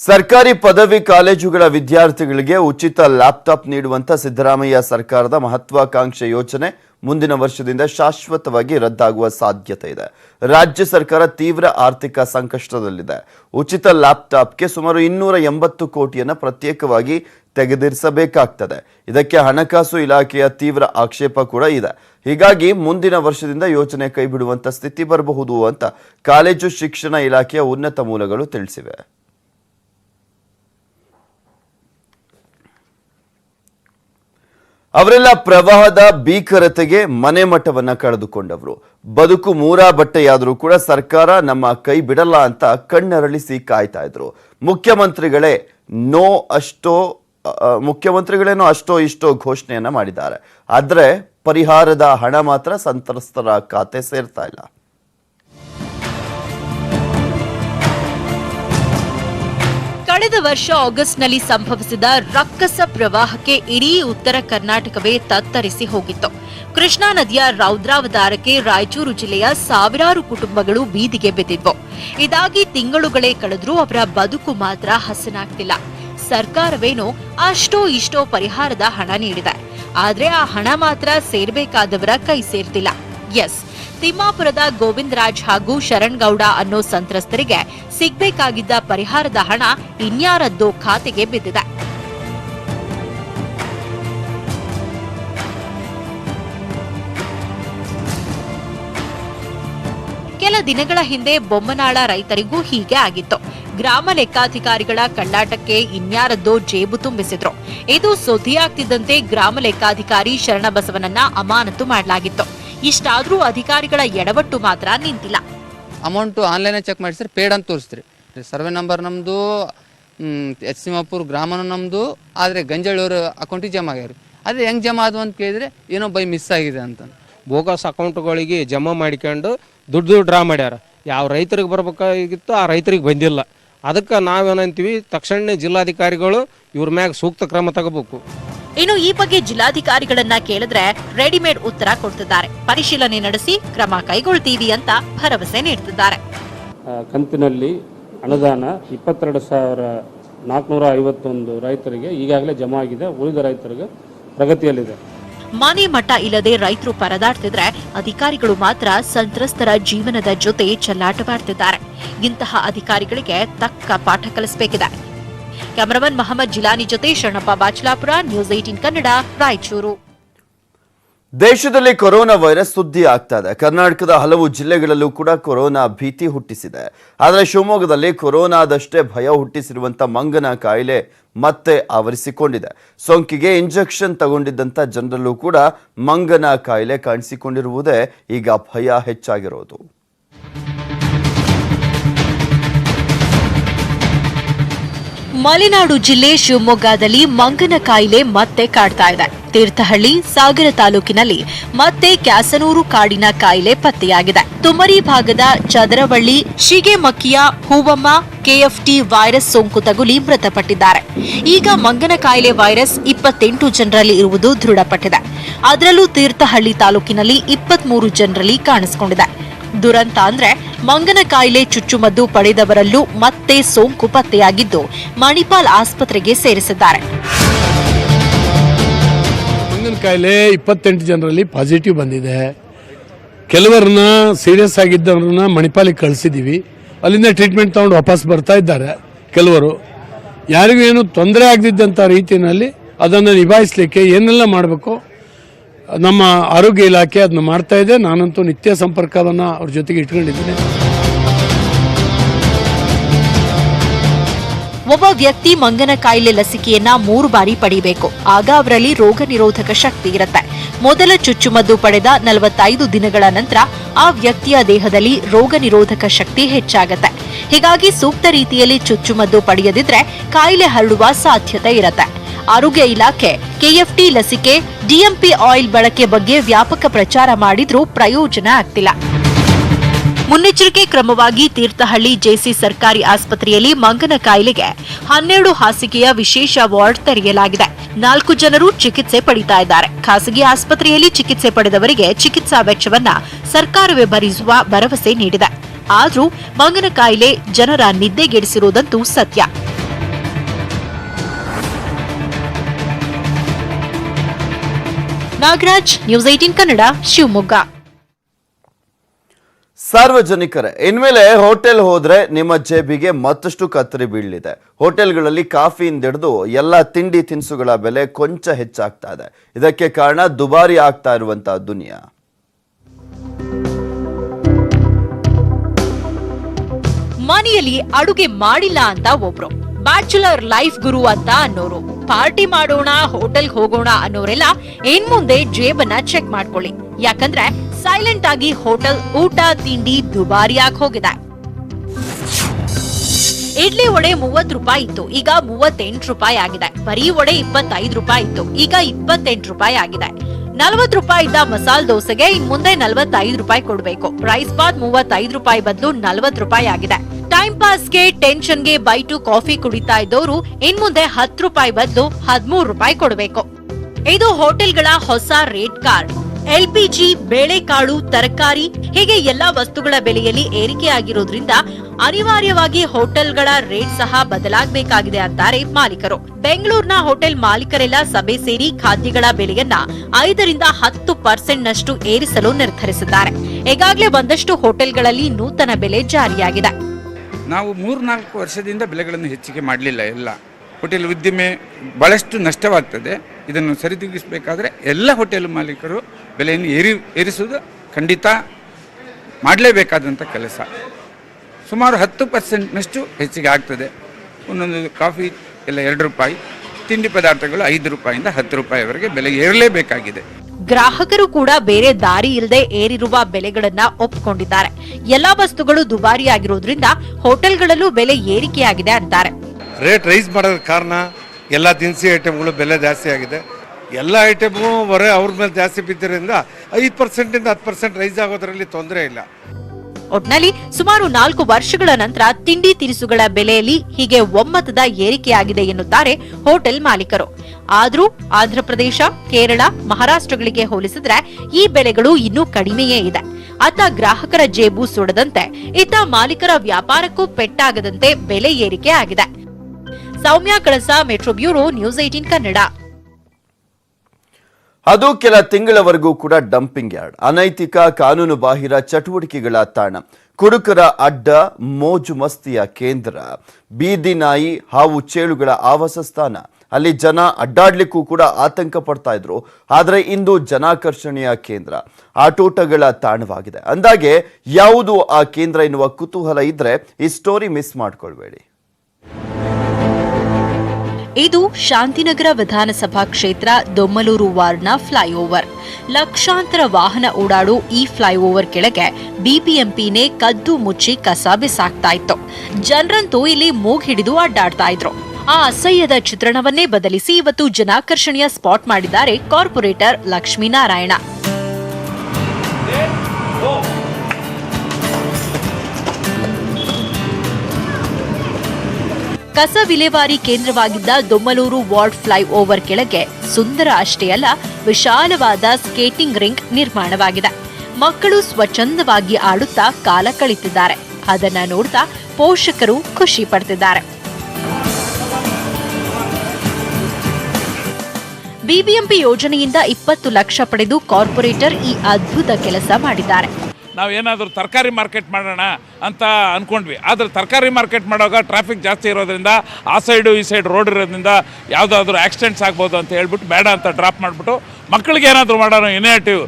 ಸರ್ಕಾರಿ ಪದವಿ ಕಾಲೇಜುಗಳ ವಿದ್ಯಾರ್ಥಿಗಳಿಗೆ ಉಚಿತ ಲ್ಯಾಪ್ಟಾಪ್ ನೀಡುವಂತ ಸಿದ್ದರಾಮಯ್ಯ ಸರ್ಕಾರದ ಮಹತ್ವಾಕಾಂಕ್ಷೆ ಯೋಜನೆ ಮುಂದಿನ ವರ್ಷದಿಂದ ಶಾಶ್ವತವಾಗಿ ರದ್ದಾಗುವ ಸಾಧ್ಯತೆ ಇದೆ. ರಾಜ್ಯ ಸರ್ಕಾರ ತೀವ್ರ ಆರ್ಥಿಕ ಸಂಕಷ್ಟದಲ್ಲಿದೆ. ಉಚಿತ ಲ್ಯಾಪ್ಟಾಪ್ಗೆ ಸುಮಾರು ಇನ್ನೂರ ಎಂಬತ್ತು ಕೋಟಿಯನ್ನು ಪ್ರತ್ಯೇಕವಾಗಿ ತೆಗೆದಿರಿಸಬೇಕಾಗ್ತದೆ. ಇದಕ್ಕೆ ಹಣಕಾಸು ಇಲಾಖೆಯ ತೀವ್ರ ಆಕ್ಷೇಪ ಕೂಡ ಇದೆ. ಹೀಗಾಗಿ ಮುಂದಿನ ವರ್ಷದಿಂದ ಯೋಜನೆ ಕೈಬಿಡುವಂತ ಸ್ಥಿತಿ ಬರಬಹುದು ಅಂತ ಕಾಲೇಜು ಶಿಕ್ಷಣ ಇಲಾಖೆಯ ಉನ್ನತ ಮೂಲಗಳು ತಿಳಿಸಿವೆ. ಅವರೆಲ್ಲ ಪ್ರವಾಹದ ಭೀಕರತೆಗೆ ಮನೆ ಮಠವನ್ನ ಕಳೆದುಕೊಂಡವರು. ಬದುಕು ಮೂರಾ ಬಟ್ಟೆಯಾದರೂ ಕೂಡ ಸರ್ಕಾರ ನಮ್ಮ ಕೈ ಬಿಡಲ್ಲ ಅಂತ ಕಣ್ಣರಳಿಸಿ ಕಾಯ್ತಾ ಇದ್ರು. ಮುಖ್ಯಮಂತ್ರಿಗಳೇ ನೋ ಅಷ್ಟೋ ಮುಖ್ಯಮಂತ್ರಿಗಳೇನೋ ಅಷ್ಟೋ ಇಷ್ಟೋ ಘೋಷಣೆಯನ್ನ ಮಾಡಿದ್ದಾರೆ. ಆದ್ರೆ ಪರಿಹಾರದ ಹಣ ಮಾತ್ರ ಸಂತ್ರಸ್ತರ ಖಾತೆ ಸೇರ್ತಾ ಇಲ್ಲ. ಕಳೆದ ವರ್ಷ ಆಗಸ್ಟ್ನಲ್ಲಿ ಸಂಭವಿಸಿದ ರಕ್ಕಸ ಪ್ರವಾಹಕ್ಕೆ ಇಡೀ ಉತ್ತರ ಕರ್ನಾಟಕವೇ ತತ್ತರಿಸಿ ಹೋಗಿತ್ತು. ಕೃಷ್ಣಾ ನದಿಯ ರೌದ್ರಾವತಾರಕ್ಕೆ ರಾಯಚೂರು ಜಿಲ್ಲೆಯ ಸಾವಿರಾರು ಕುಟುಂಬಗಳು ಬೀದಿಗೆ ಬಿದ್ದಿದ್ವು. ಇದಾಗಿ ತಿಂಗಳುಗಳೇ ಕಳೆದರೂ ಅವರ ಬದುಕು ಮಾತ್ರ ಹಸನಾಗ್ತಿಲ್ಲ. ಸರ್ಕಾರವೇನೋ ಅಷ್ಟೋ ಇಷ್ಟೋ ಪರಿಹಾರದ ಹಣ ನೀಡಿದೆ. ಆದರೆ ಆ ಹಣ ಮಾತ್ರ ಸೇರ್ಬೇಕಾದವರ ಕೈ ಸೇರ್ತಿಲ್ಲ. ಎಸ್. ತಿಮ್ಮಾಪುರದ ಗೋವಿಂದರಾಜ್ ಹಾಗೂ ಶರಣ್ ಗೌಡ ಅನ್ನೋ ಸಂತ್ರಸ್ತರಿಗೆ ಸಿಗ್ಬೇಕಾಗಿದ್ದ ಪರಿಹಾರದ ಹಣ ಇನ್ಯಾರದ್ದು ಖಾತೆಗೆ ಬಿದ್ದಿದೆ. ಕೆಲ ದಿನಗಳ ಹಿಂದೆ ಬೊಮ್ಮನಾಳ ರೈತರಿಗೂ ಹೀಗೆ ಆಗಿತ್ತು. ಗ್ರಾಮ ಲೆಕ್ಕಾಧಿಕಾರಿಗಳ ಕಳ್ಳಾಟಕ್ಕೆ ಇನ್ಯಾರದ್ದೋ ಜೇಬು ತುಂಬಿಸಿದ್ರು. ಇದು ಸುದ್ದಿಯಾಗ್ತಿದ್ದಂತೆ ಗ್ರಾಮ ಲೆಕ್ಕಾಧಿಕಾರಿ ಶರಣಬಸವನನ್ನ ಅಮಾನತು ಮಾಡಲಾಗಿತ್ತು. ಇಷ್ಟಾದ್ರೂ ಅಧಿಕಾರಿಗಳ ಎಡವಟ್ಟು ಮಾತ್ರ ನಿಂತಿಲ್ಲ. ಅಮೌಂಟು ಆನ್ಲೈನೇ ಚೆಕ್ ಮಾಡಿಸ್ರಿ ಪೇಡ್ ಅಂತ ತೋರಿಸ್ತೀರಿ. ಸರ್ವೆ ನಂಬರ್ ನಮ್ಮದು ಎಚ್ ಸಿಮಾಪುರ್ ಗ್ರಾಮನೂ ನಮ್ಮದು ಆದರೆ ಗಂಜಾಳಿಯವ್ರ ಅಕೌಂಟಿಗೆ ಜಮಾ ಆಗ್ಯಾರ ಅದೇ ಹೆಂಗೆ ಜಮಾ ಆದವು ಅಂತ ಕೇಳಿದ್ರೆ ಏನೋ ಬೈ ಮಿಸ್ ಆಗಿದೆ ಅಂತ. ಬೋಗಸ್ ಅಕೌಂಟ್ಗಳಿಗೆ ಜಮಾ ಮಾಡಿಕೊಂಡು ದುಡ್ಡು ಡ್ರಾ ಮಾಡ್ಯಾರ. ಯಾವ ರೈತರಿಗೆ ಬರ್ಬೇಕಾಗಿತ್ತು ಆ ರೈತರಿಗೆ ಬಂದಿಲ್ಲ. ಅದಕ್ಕೆ ನಾವೇನಂತೀವಿ ತಕ್ಷಣ ಜಿಲ್ಲಾಧಿಕಾರಿಗಳು ಇವ್ರ ಮ್ಯಾಗ ಸೂಕ್ತ ಕ್ರಮ ತಗೋಬೇಕು. ಇನ್ನು ಈ ಬಗ್ಗೆ ಜಿಲ್ಲಾಧಿಕಾರಿಗಳನ್ನ ಕೇಳಿದ್ರೆ ರೆಡಿಮೇಡ್ ಉತ್ತರ ಕೊಡ್ತಿದ್ದಾರೆ. ಪರಿಶೀಲನೆ ನಡೆಸಿ ಕ್ರಮ ಕೈಗೊಳ್ತೀವಿ ಅಂತ ಭರವಸೆ ನೀಡುತ್ತಿದ್ದಾರೆ ಕಂತಿನಲ್ಲಿ ಅನುದಾನ ಇಪ್ಪತ್ತೆರಡು ಸಾವಿರ ನಾಲ್ಕುನೂರ ಐವತ್ತೊಂದು ರೈತರಿಗೆ ಈಗಾಗಲೇ ಜಮಾ ಆಗಿದೆ. ಉಳಿದ ರೈತರಿಗೆ ಪ್ರಗತಿಯಲ್ಲಿದೆ. ಮನೆ ಮಠ ಇಲ್ಲದೆ ರೈತರು ಪರದಾಡ್ತಿದ್ರೆ ಅಧಿಕಾರಿಗಳು ಮಾತ್ರ ಸಂತ್ರಸ್ತರ ಜೀವನದ ಜೊತೆ ಚೆಲ್ಲಾಟವಾಡ್ತಿದ್ದಾರೆ ಇಂತಹ ಅಧಿಕಾರಿಗಳಿಗೆ ತಕ್ಕ ಪಾಠ ಕಲಿಸಬೇಕಿದೆ. ಕ್ಯಾಮರಾಮನ್ ಮಹಮ್ಮದ್ ಜಿಲಾನಿ ಜೊತೆ ಶರಣಪ್ಪ ಬಾಚಲಾಪುರ ನ್ಯೂಸ್ ಏಟೀನ್ ಕನ್ನಡ, ರಾಯಚೂರು. ದೇಶದಲ್ಲಿ ಕೊರೋನಾ ವೈರಸ್ ಸುದ್ದಿ ಆಗ್ತಾ ಇದೆ. ಕರ್ನಾಟಕದ ಹಲವು ಜಿಲ್ಲೆಗಳಲ್ಲೂ ಕೂಡ ಕೊರೋನಾ ಭೀತಿ ಹುಟ್ಟಿಸಿದೆ. ಆದರೆ ಶಿವಮೊಗ್ಗದಲ್ಲಿ ಕೊರೋನಾದಷ್ಟೇ ಭಯ ಹುಟ್ಟಿಸಿರುವಂತಹ ಮಂಗನ ಕಾಯಿಲೆ ಮತ್ತೆ ಆವರಿಸಿಕೊಂಡಿದೆ. ಸೋಂಕಿಗೆ ಇಂಜೆಕ್ಷನ್ ತಗೊಂಡಿದ್ದಂಥ ಜನರಲ್ಲೂ ಕೂಡ ಮಂಗನ ಕಾಯಿಲೆ ಕಾಣಿಸಿಕೊಂಡಿರುವುದೇ ಈಗ ಭಯ ಹೆಚ್ಚಾಗಿರೋದು. ಮಲೆನಾಡು ಜಿಲ್ಲೆ ಶಿವಮೊಗ್ಗದಲ್ಲಿ ಮಂಗನ ಕಾಯಿಲೆ ಮತ್ತೆ ಕಾಡ್ತಾ ಇದೆ. ತೀರ್ಥಹಳ್ಳಿ, ಸಾಗರ ತಾಲೂಕಿನಲ್ಲಿ ಮತ್ತೆ ಕ್ಯಾಸನೂರು ಕಾಡಿನ ಕಾಯಿಲೆ ಪತ್ತೆಯಾಗಿದೆ. ತುಮರಿ ಭಾಗದ ಚದರವಳ್ಳಿ, ಶಿಗೆಮಕ್ಕಿಯ ಹೂವಮ್ಮ, ಕೆಎಫ್ಟಿ ವೈರಸ್ ಸೋಂಕು ತಗುಲಿ ಮೃತಪಟ್ಟಿದ್ದಾರೆ. ಈಗ ಮಂಗನ ಕಾಯಿಲೆ ವೈರಸ್ ಇಪ್ಪತ್ತೆಂಟು ಜನರಲ್ಲಿ ಇರುವುದು ದೃಢಪಟ್ಟಿದೆ. ಅದರಲ್ಲೂ ತೀರ್ಥಹಳ್ಳಿ ತಾಲೂಕಿನಲ್ಲಿ ಇಪ್ಪತ್ಮೂರು ಜನರಲ್ಲಿ ಕಾಣಿಸಿಕೊಂಡಿದೆ. ದುರಂತ ಅಂದ್ರೆ ಮಂಗನ ಕಾಯಿಲೆ ಚುಚ್ಚುಮದ್ದು ಪಡೆದವರಲ್ಲೂ ಮತ್ತೆ ಸೋಂಕು ಪತ್ತೆಯಾಗಿದ್ದು ಮಣಿಪಾಲ್ ಆಸ್ಪತ್ರೆಗೆ ಸೇರಿಸಿದ್ದಾರೆ. ಮಂಗನ ಕಾಯಿಲೆ ಇಪ್ಪತ್ತೆಂಟು ಜನರಲ್ಲಿ ಪಾಸಿಟಿವ್ ಬಂದಿದೆ. ಕೆಲವರನ್ನ ಸೀರಿಯಸ್ ಆಗಿದ್ದವ್ರನ್ನ ಮಣಿಪಾಲಿಗೆ ಕಳಿಸಿದ್ದೀವಿ ಅಲ್ಲಿಂದ ಟ್ರೀಟ್ಮೆಂಟ್ ತಗೊಂಡು ವಾಪಸ್ ಬರ್ತಾ ಇದ್ದಾರೆ ಕೆಲವರು. ಯಾರಿಗೂ ಏನು ತೊಂದರೆ ಆಗದಿದ್ದಂಥ ರೀತಿಯಲ್ಲಿ ಅದನ್ನು ನಿಭಾಯಿಸಲಿಕ್ಕೆ ಏನೆಲ್ಲ ಮಾಡಬೇಕು? ನಮ್ಮ ಆರೋಗ್ಯ ಇಲಾಖೆ ಅದನ್ನ ಮಾಡ್ತಾ ಇದೆ. ನಾನಂತೂ ನಿತ್ಯ ಸಂಪರ್ಕವನ್ನು ಅವ್ರ ಜೊತೆಗೆ ಇಟ್ಕೊಂಡಿದ್ದೀನಿ. ಒಬ್ಬ ವ್ಯಕ್ತಿ ಮಂಗನ ಕಾಯಿಲೆ ಲಸಿಕೆಯನ್ನ ಮೂರು ಬಾರಿ ಪಡಿಬೇಕು. ಆಗ ಅವರಲ್ಲಿ ರೋಗ ನಿರೋಧಕ ಶಕ್ತಿ ಇರುತ್ತೆ. ಮೊದಲ ಚುಚ್ಚುಮದ್ದು ಪಡೆದ ನಲವತ್ತೈದು ದಿನಗಳ ನಂತರ ಆ ವ್ಯಕ್ತಿಯ ದೇಹದಲ್ಲಿ ರೋಗ ನಿರೋಧಕ ಶಕ್ತಿ ಹೆಚ್ಚಾಗತ್ತೆ. ಹೀಗಾಗಿ ಸೂಕ್ತ ರೀತಿಯಲ್ಲಿ ಚುಚ್ಚುಮದ್ದು ಪಡೆಯದಿದ್ರೆ ಕಾಯಿಲೆ ಹರಡುವ ಸಾಧ್ಯತೆ ಇರುತ್ತೆ. ಆರೋಗ್ಯ ಇಲಾಖೆ, ಕೆಎಫ್ಟಿ ಲಸಿಕೆ, ಡಿಎಂಪಿ ಆಯಿಲ್ ಬಳಕೆ ಬಗ್ಗೆ ವ್ಯಾಪಕ ಪ್ರಚಾರ ಮಾಡಿದ್ರೂ ಪ್ರಯೋಜನ ಆಗ್ತಿಲ್ಲ. ಮುನ್ನೆಚ್ಚರಿಕೆ ಕ್ರಮವಾಗಿ ತೀರ್ಥಹಳ್ಳಿ ಜೆಸಿ ಸರ್ಕಾರಿ ಆಸ್ಪತ್ರೆಯಲ್ಲಿ ಮಂಗನ ಕಾಯಿಲೆಗೆ ಹನ್ನೆರಡು ಹಾಸಿಗೆಯ ವಿಶೇಷ ವಾರ್ಡ್ ತೆರೆಯಲಾಗಿದೆ. ನಾಲ್ಕು ಜನರು ಚಿಕಿತ್ಸೆ ಪಡಿತಾ ಇದ್ದಾರೆ. ಖಾಸಗಿ ಆಸ್ಪತ್ರೆಯಲ್ಲಿ ಚಿಕಿತ್ಸೆ ಪಡೆದವರಿಗೆ ಚಿಕಿತ್ಸಾ ವೆಚ್ಚವನ್ನ ಸರ್ಕಾರವೇ ಭರಿಸುವ ಭರವಸೆ ನೀಡಿದೆ. ಆದರೂ ಮಂಗನ ಕಾಯಿಲೆ ಜನರ ನಿದ್ದೆಗೆಡಿಸಿರುವುದಂತೂ ಸತ್ಯ. Nagaraj news eighteen Kannada Shivamogga. ಸಾರ್ವಜನಿಕರೇ ಇನ್ಮೇಲೆ ಹೋಟೆಲ್ ಹೋದ್ರೆ ನಿಮ್ಮ ಜೇಬಿಗೆ ಮತ್ತಷ್ಟು ಕತ್ತರಿ ಬೀಳಲಿದೆ. ಹೋಟೆಲ್ಗಳಲ್ಲಿ ಕಾಫಿಯಿಂದ ಹಿಡಿದು ಎಲ್ಲ ತಿಂಡಿ ತಿನಿಸುಗಳ ಬೆಲೆ ಕೊಂಚ ಹೆಚ್ಚಾಗ್ತಾ ಇದೆ. ಇದಕ್ಕೆ ಕಾರಣ ದುಬಾರಿ ಆಗ್ತಾ ಇರುವಂತಹ ದುನಿಯಾ. ಮನೆಯಲ್ಲಿ ಅಡುಗೆ ಮಾಡಿಲ್ಲ ಅಂತ ಒಬ್ರು. ಬ್ಯಾಚುಲರ್ ಲೈಫ್ ಗುರು ಅಂತ ಅನ್ನೋರು. ಪಾರ್ಟಿ ಮಾಡೋಣ ಹೋಟೆಲ್ ಹೋಗೋಣ ಅನ್ನೋರೆಲ್ಲ ಇನ್ ಮುಂದೆ ಜೇಬನ್ನ ಚೆಕ್ ಮಾಡ್ಕೊಳ್ಳಿ. ಯಾಕಂದ್ರೆ ಸೈಲೆಂಟ್ ಆಗಿ ಹೋಟೆಲ್ ಊಟ, ತಿಂಡಿ ದುಬಾರಿಯಾಗಿ ಹೋಗಿದೆ. ಇಡ್ಲಿ ವಡೆ ಮೂವತ್ ರೂಪಾಯಿ ಇತ್ತು. ಈಗ ಮೂವತ್ತೆಂಟು ರೂಪಾಯಿ ಆಗಿದೆ. ಬರೀ ವಡೆ ಇಪ್ಪತ್ತೈದು ರೂಪಾಯಿ ಇತ್ತು. ಈಗ ಇಪ್ಪತ್ತೆಂಟು ರೂಪಾಯಿ ಆಗಿದೆ. ನಲವತ್ತು ರೂಪಾಯಿ ಇದ್ದ ಮಸಾಲ ದೋಸೆಗೆ ಇನ್ ಮುಂದೆ ನಲವತ್ತೈದು ರೂಪಾಯಿ ಕೊಡಬೇಕು. ರೈಸ್ ಬಾತ್ ಮೂವತ್ತೈದು ರೂಪಾಯಿ ಬದಲು ನಲವತ್ತು ರೂಪಾಯಿ ಆಗಿದೆ. ಟೈಮ್ ಪಾಸ್ಗೆ ಟೆನ್ಷನ್ಗೆ ಬೈಟು ಕಾಫಿ ಕುಡಿತಾ ಇದ್ದವರು ಇನ್ಮುಂದೆ ಹತ್ತು ರೂಪಾಯಿ ಬದಲು ಹದಿಮೂರು ರೂಪಾಯಿ ಕೊಡಬೇಕು. ಇದು ಹೋಟೆಲ್ಗಳ ಹೊಸ ರೇಟ್ ಕಾರ್ಡ್ ಎಲ್ಪಿಜಿ ಬೇಳೆಕಾಳು, ತರಕಾರಿ ಹೀಗೆ ಎಲ್ಲಾ ವಸ್ತುಗಳ ಬೆಲೆಯಲ್ಲಿ ಏರಿಕೆಯಾಗಿರೋದ್ರಿಂದ ಅನಿವಾರ್ಯವಾಗಿ ಹೋಟೆಲ್ಗಳ ರೇಟ್ ಸಹ ಬದಲಾಗಬೇಕಾಗಿದೆ ಅಂತಾರೆ ಮಾಲೀಕರು. ಬೆಂಗಳೂರಿನ ಹೋಟೆಲ್ ಮಾಲೀಕರೆಲ್ಲ ಸಭೆ ಸೇರಿ ಖಾದ್ಯಗಳ ಬೆಲೆಯನ್ನ ಐದರಿಂದ ಹತ್ತು ಪರ್ಸೆಂಟ್ ನಷ್ಟು ಏರಿಸಲು ನಿರ್ಧರಿಸಿದ್ದಾರೆ. ಈಗಾಗಲೇ ಒಂದಷ್ಟು ಹೋಟೆಲ್ಗಳಲ್ಲಿ ನೂತನ ಬೆಲೆ ಜಾರಿಯಾಗಿದೆ. ನಾವು ಮೂರ್ನಾಲ್ಕು ವರ್ಷದಿಂದ ಬೆಲೆಗಳನ್ನು ಹೆಚ್ಚಿಗೆ ಮಾಡಲಿಲ್ಲ ಎಲ್ಲ. ಹೋಟೆಲ್ ಉದ್ದಿಮೆ ಭಾಳಷ್ಟು ನಷ್ಟವಾಗ್ತದೆ. ಇದನ್ನು ಸರಿದೂಗಿಸಬೇಕಾದ್ರೆ ಎಲ್ಲ ಹೋಟೆಲ್ ಮಾಲೀಕರು ಬೆಲೆಯನ್ನು ಏರಿ, ಏರಿಸುವುದು ಖಂಡಿತ ಮಾಡಲೇಬೇಕಾದಂಥ ಕೆಲಸ. ಸುಮಾರು ಹತ್ತು ಪರ್ಸೆಂಟ್ನಷ್ಟು ಹೆಚ್ಚಿಗೆ ಆಗ್ತದೆ. ಒಂದೊಂದು ಕಾಫಿ ಎಲ್ಲ ಎರಡು ರೂಪಾಯಿ, ತಿಂಡಿ ಪದಾರ್ಥಗಳು ಐದು ರೂಪಾಯಿಂದ ಹತ್ತು ರೂಪಾಯಿವರೆಗೆ ಬೆಲೆ ಏರಲೇಬೇಕಾಗಿದೆ. ಗ್ರಾಹಕರು ಕೂಡ ಬೇರೆ ದಾರಿ ಇಲ್ಲದೆ ಏರಿರುವ ಬೆಲೆಗಳನ್ನ ಒಪ್ಪಿಕೊಂಡಿದ್ದಾರೆ ಎಲ್ಲಾ ವಸ್ತುಗಳು ದುಬಾರಿಯಾಗಿರೋದ್ರಿಂದ ಹೋಟೆಲ್ಗಳಲ್ಲೂ ಬೆಲೆ ಏರಿಕೆಯಾಗಿದೆ ಅಂತಾರೆ. ರೇಟ್ ರೈಸ್ ಮಾಡೋದ ಕಾರಣ ಎಲ್ಲ ದಿನಸಿ ಐಟಮ್ಗಳು ಬೆಲೆ ಜಾಸ್ತಿ ಆಗಿದೆ. ಎಲ್ಲ ಐಟಮು ಹೊರೆ ಅವ್ರ ಮೇಲೆ ಜಾಸ್ತಿ ಬಿದ್ದರಿಂದ ಐದು ಪರ್ಸೆಂಟಿಂದ ಹತ್ತು ಪರ್ಸೆಂಟ್ ರೈಸ್ ಆಗೋದ್ರಲ್ಲಿ ತೊಂದರೆ ಇಲ್ಲ. ಒಟ್ನಲ್ಲಿ ಸುಮಾರು ನಾಲ್ಕು ವರ್ಷಗಳ ನಂತರ ತಿಂಡಿ ತಿನಿಸುಗಳ ಬೆಲೆಯಲ್ಲಿ ಹೀಗೆ ಒಮ್ಮತದ ಏರಿಕೆಯಾಗಿದೆ ಎನ್ನುತ್ತಾರೆ ಹೋಟೆಲ್ ಮಾಲೀಕರು. ಆದರೂ ಆಂಧ್ರಪ್ರದೇಶ, ಕೇರಳ, ಮಹಾರಾಷ್ಟ್ರಗಳಿಗೆ ಹೋಲಿಸಿದ್ರೆ ಈ ಬೆಲೆಗಳು ಇನ್ನೂ ಕಡಿಮೆಯೇ ಇದೆ. ಅತ್ತ ಗ್ರಾಹಕರ ಜೇಬು ಸುಡದಂತೆ ಇತ್ತ ಮಾಲೀಕರ ವ್ಯಾಪಾರಕ್ಕೂ ಪೆಟ್ಟಾಗದಂತೆ ಬೆಲೆ ಏರಿಕೆ ಆಗಿದೆ. Soumya Kalasa, metro bureau, news eighteen Kannada. ಅದು ಕೆಲ ತಿಂಗಳವರೆಗೂ ಕೂಡ ಡಂಪಿಂಗ್ ಯಾರ್ಡ್. ಅನೈತಿಕ ಕಾನೂನು ಬಾಹಿರ ಚಟುವಟಿಕೆಗಳ ತಾಣ. ಕುಡುಕರ ಅಡ್ಡ, ಮೋಜು ಮಸ್ತಿಯ ಕೇಂದ್ರ. ಬೀದಿ ನಾಯಿ, ಹಾವು ಚೇಳುಗಳ ಆವಾಸ ಸ್ಥಾನ. ಅಲ್ಲಿ ಜನ ಅಡ್ಡಾಡ್ಲಿಕ್ಕೂ ಕೂಡ ಆತಂಕ ಪಡ್ತಾ ಇದ್ರು. ಆದರೆ ಇಂದು ಜನಾಕರ್ಷಣೆಯ ಕೇಂದ್ರ. ಆಟೋಟಗಳ ತಾಣವಾಗಿದೆ. ಅಂದಾಗೆ ಯಾವುದು ಆ ಕೇಂದ್ರ ಎನ್ನುವ ಕುತೂಹಲ ಇದ್ರೆ ಈ ಸ್ಟೋರಿ ಮಿಸ್ ಮಾಡ್ಕೊಳ್ಬೇಡಿ. ಇದು ಶಾಂತಿನಗರ ವಿಧಾನಸಭಾ ಕ್ಷೇತ್ರ ದೊಮ್ಮಲೂರು ವಾರ್ಡ್ನ ಫ್ಲೈಓವರ್. ಲಕ್ಷಾಂತರ ವಾಹನ ಓಡಾಡು ಈ ಫ್ಲೈಓವರ್ ಕೆಳಗೆ ಬಿಬಿಎಂಪಿನೇ ಕದ್ದು ಮುಚ್ಚಿ ಕಸ ಬಿಸಾಕ್ತಾ ಇತ್ತು. ಜನರಂತೂ ಇಲ್ಲಿ ಮೂಗ್ ಹಿಡಿದು ಅಡ್ಡಾಡ್ತಾ ಇದ್ರು. ಆ ಅಸಹ್ಯದ ಚಿತ್ರಣವನ್ನೇ ಬದಲಿಸಿ ಇವತ್ತು ಜನಾಕರ್ಷಣೆಯ ಸ್ಪಾಟ್ ಮಾಡಿದ್ದಾರೆ ಕಾರ್ಪೊರೇಟರ್ ಲಕ್ಷ್ಮೀನಾರಾಯಣ. ಕಸ ವಿಲೇವಾರಿ ಕೇಂದ್ರವಾಗಿದ್ದ ದೊಮ್ಮಲೂರು ವಾರ್ಡ್ ಫ್ಲೈ ಓವರ್ ಕೆಳಗೆ ಸುಂದರ ಅಷ್ಟೇ ಅಲ್ಲ, ವಿಶಾಲವಾದ ಸ್ಕೇಟಿಂಗ್ ರಿಂಗ್ ನಿರ್ಮಾಣವಾಗಿದೆ. ಮಕ್ಕಳು ಸ್ವಚ್ಛಂದವಾಗಿ ಆಡುತ್ತಾ ಕಾಲ ಕಳಿತಿದ್ದಾರೆ. ಅದನ್ನ ನೋಡ್ತಾ ಪೋಷಕರು ಖುಷಿ ಪಡ್ತಿದ್ದಾರೆ. ಬಿಬಿಎಂಪಿ ಯೋಜನೆಯಿಂದ ಇಪ್ಪತ್ತು ಲಕ್ಷ ಪಡೆದು ಕಾರ್ಪೊರೇಟರ್ ಈ ಅದ್ಭುತ ಕೆಲಸ ಮಾಡಿದ್ದಾರೆ. ನಾವು ಏನಾದರೂ ತರಕಾರಿ ಮಾರ್ಕೆಟ್ ಮಾಡೋಣ ಅಂತ ಅಂದ್ಕೊಂಡ್ವಿ ಆದರೆ ತರಕಾರಿ ಮಾರ್ಕೆಟ್ ಮಾಡುವಾಗ ಟ್ರಾಫಿಕ್ ಜಾಸ್ತಿ ಇರೋದ್ರಿಂದ, ಆ ಸೈಡು ಈ ಸೈಡ್ ರೋಡ್ ಇರೋದ್ರಿಂದ ಯಾವುದಾದ್ರೂ ಆಕ್ಸಿಡೆಂಟ್ಸ್ ಆಗ್ಬೋದು ಅಂತ ಹೇಳ್ಬಿಟ್ಟು ಬೇಡ ಅಂತ ಡ್ರಾಪ್ ಮಾಡಿಬಿಟ್ಟು ಮಕ್ಕಳಿಗೆ ಏನಾದರೂ ಮಾಡೋಣ ಇನೇಟಿವ್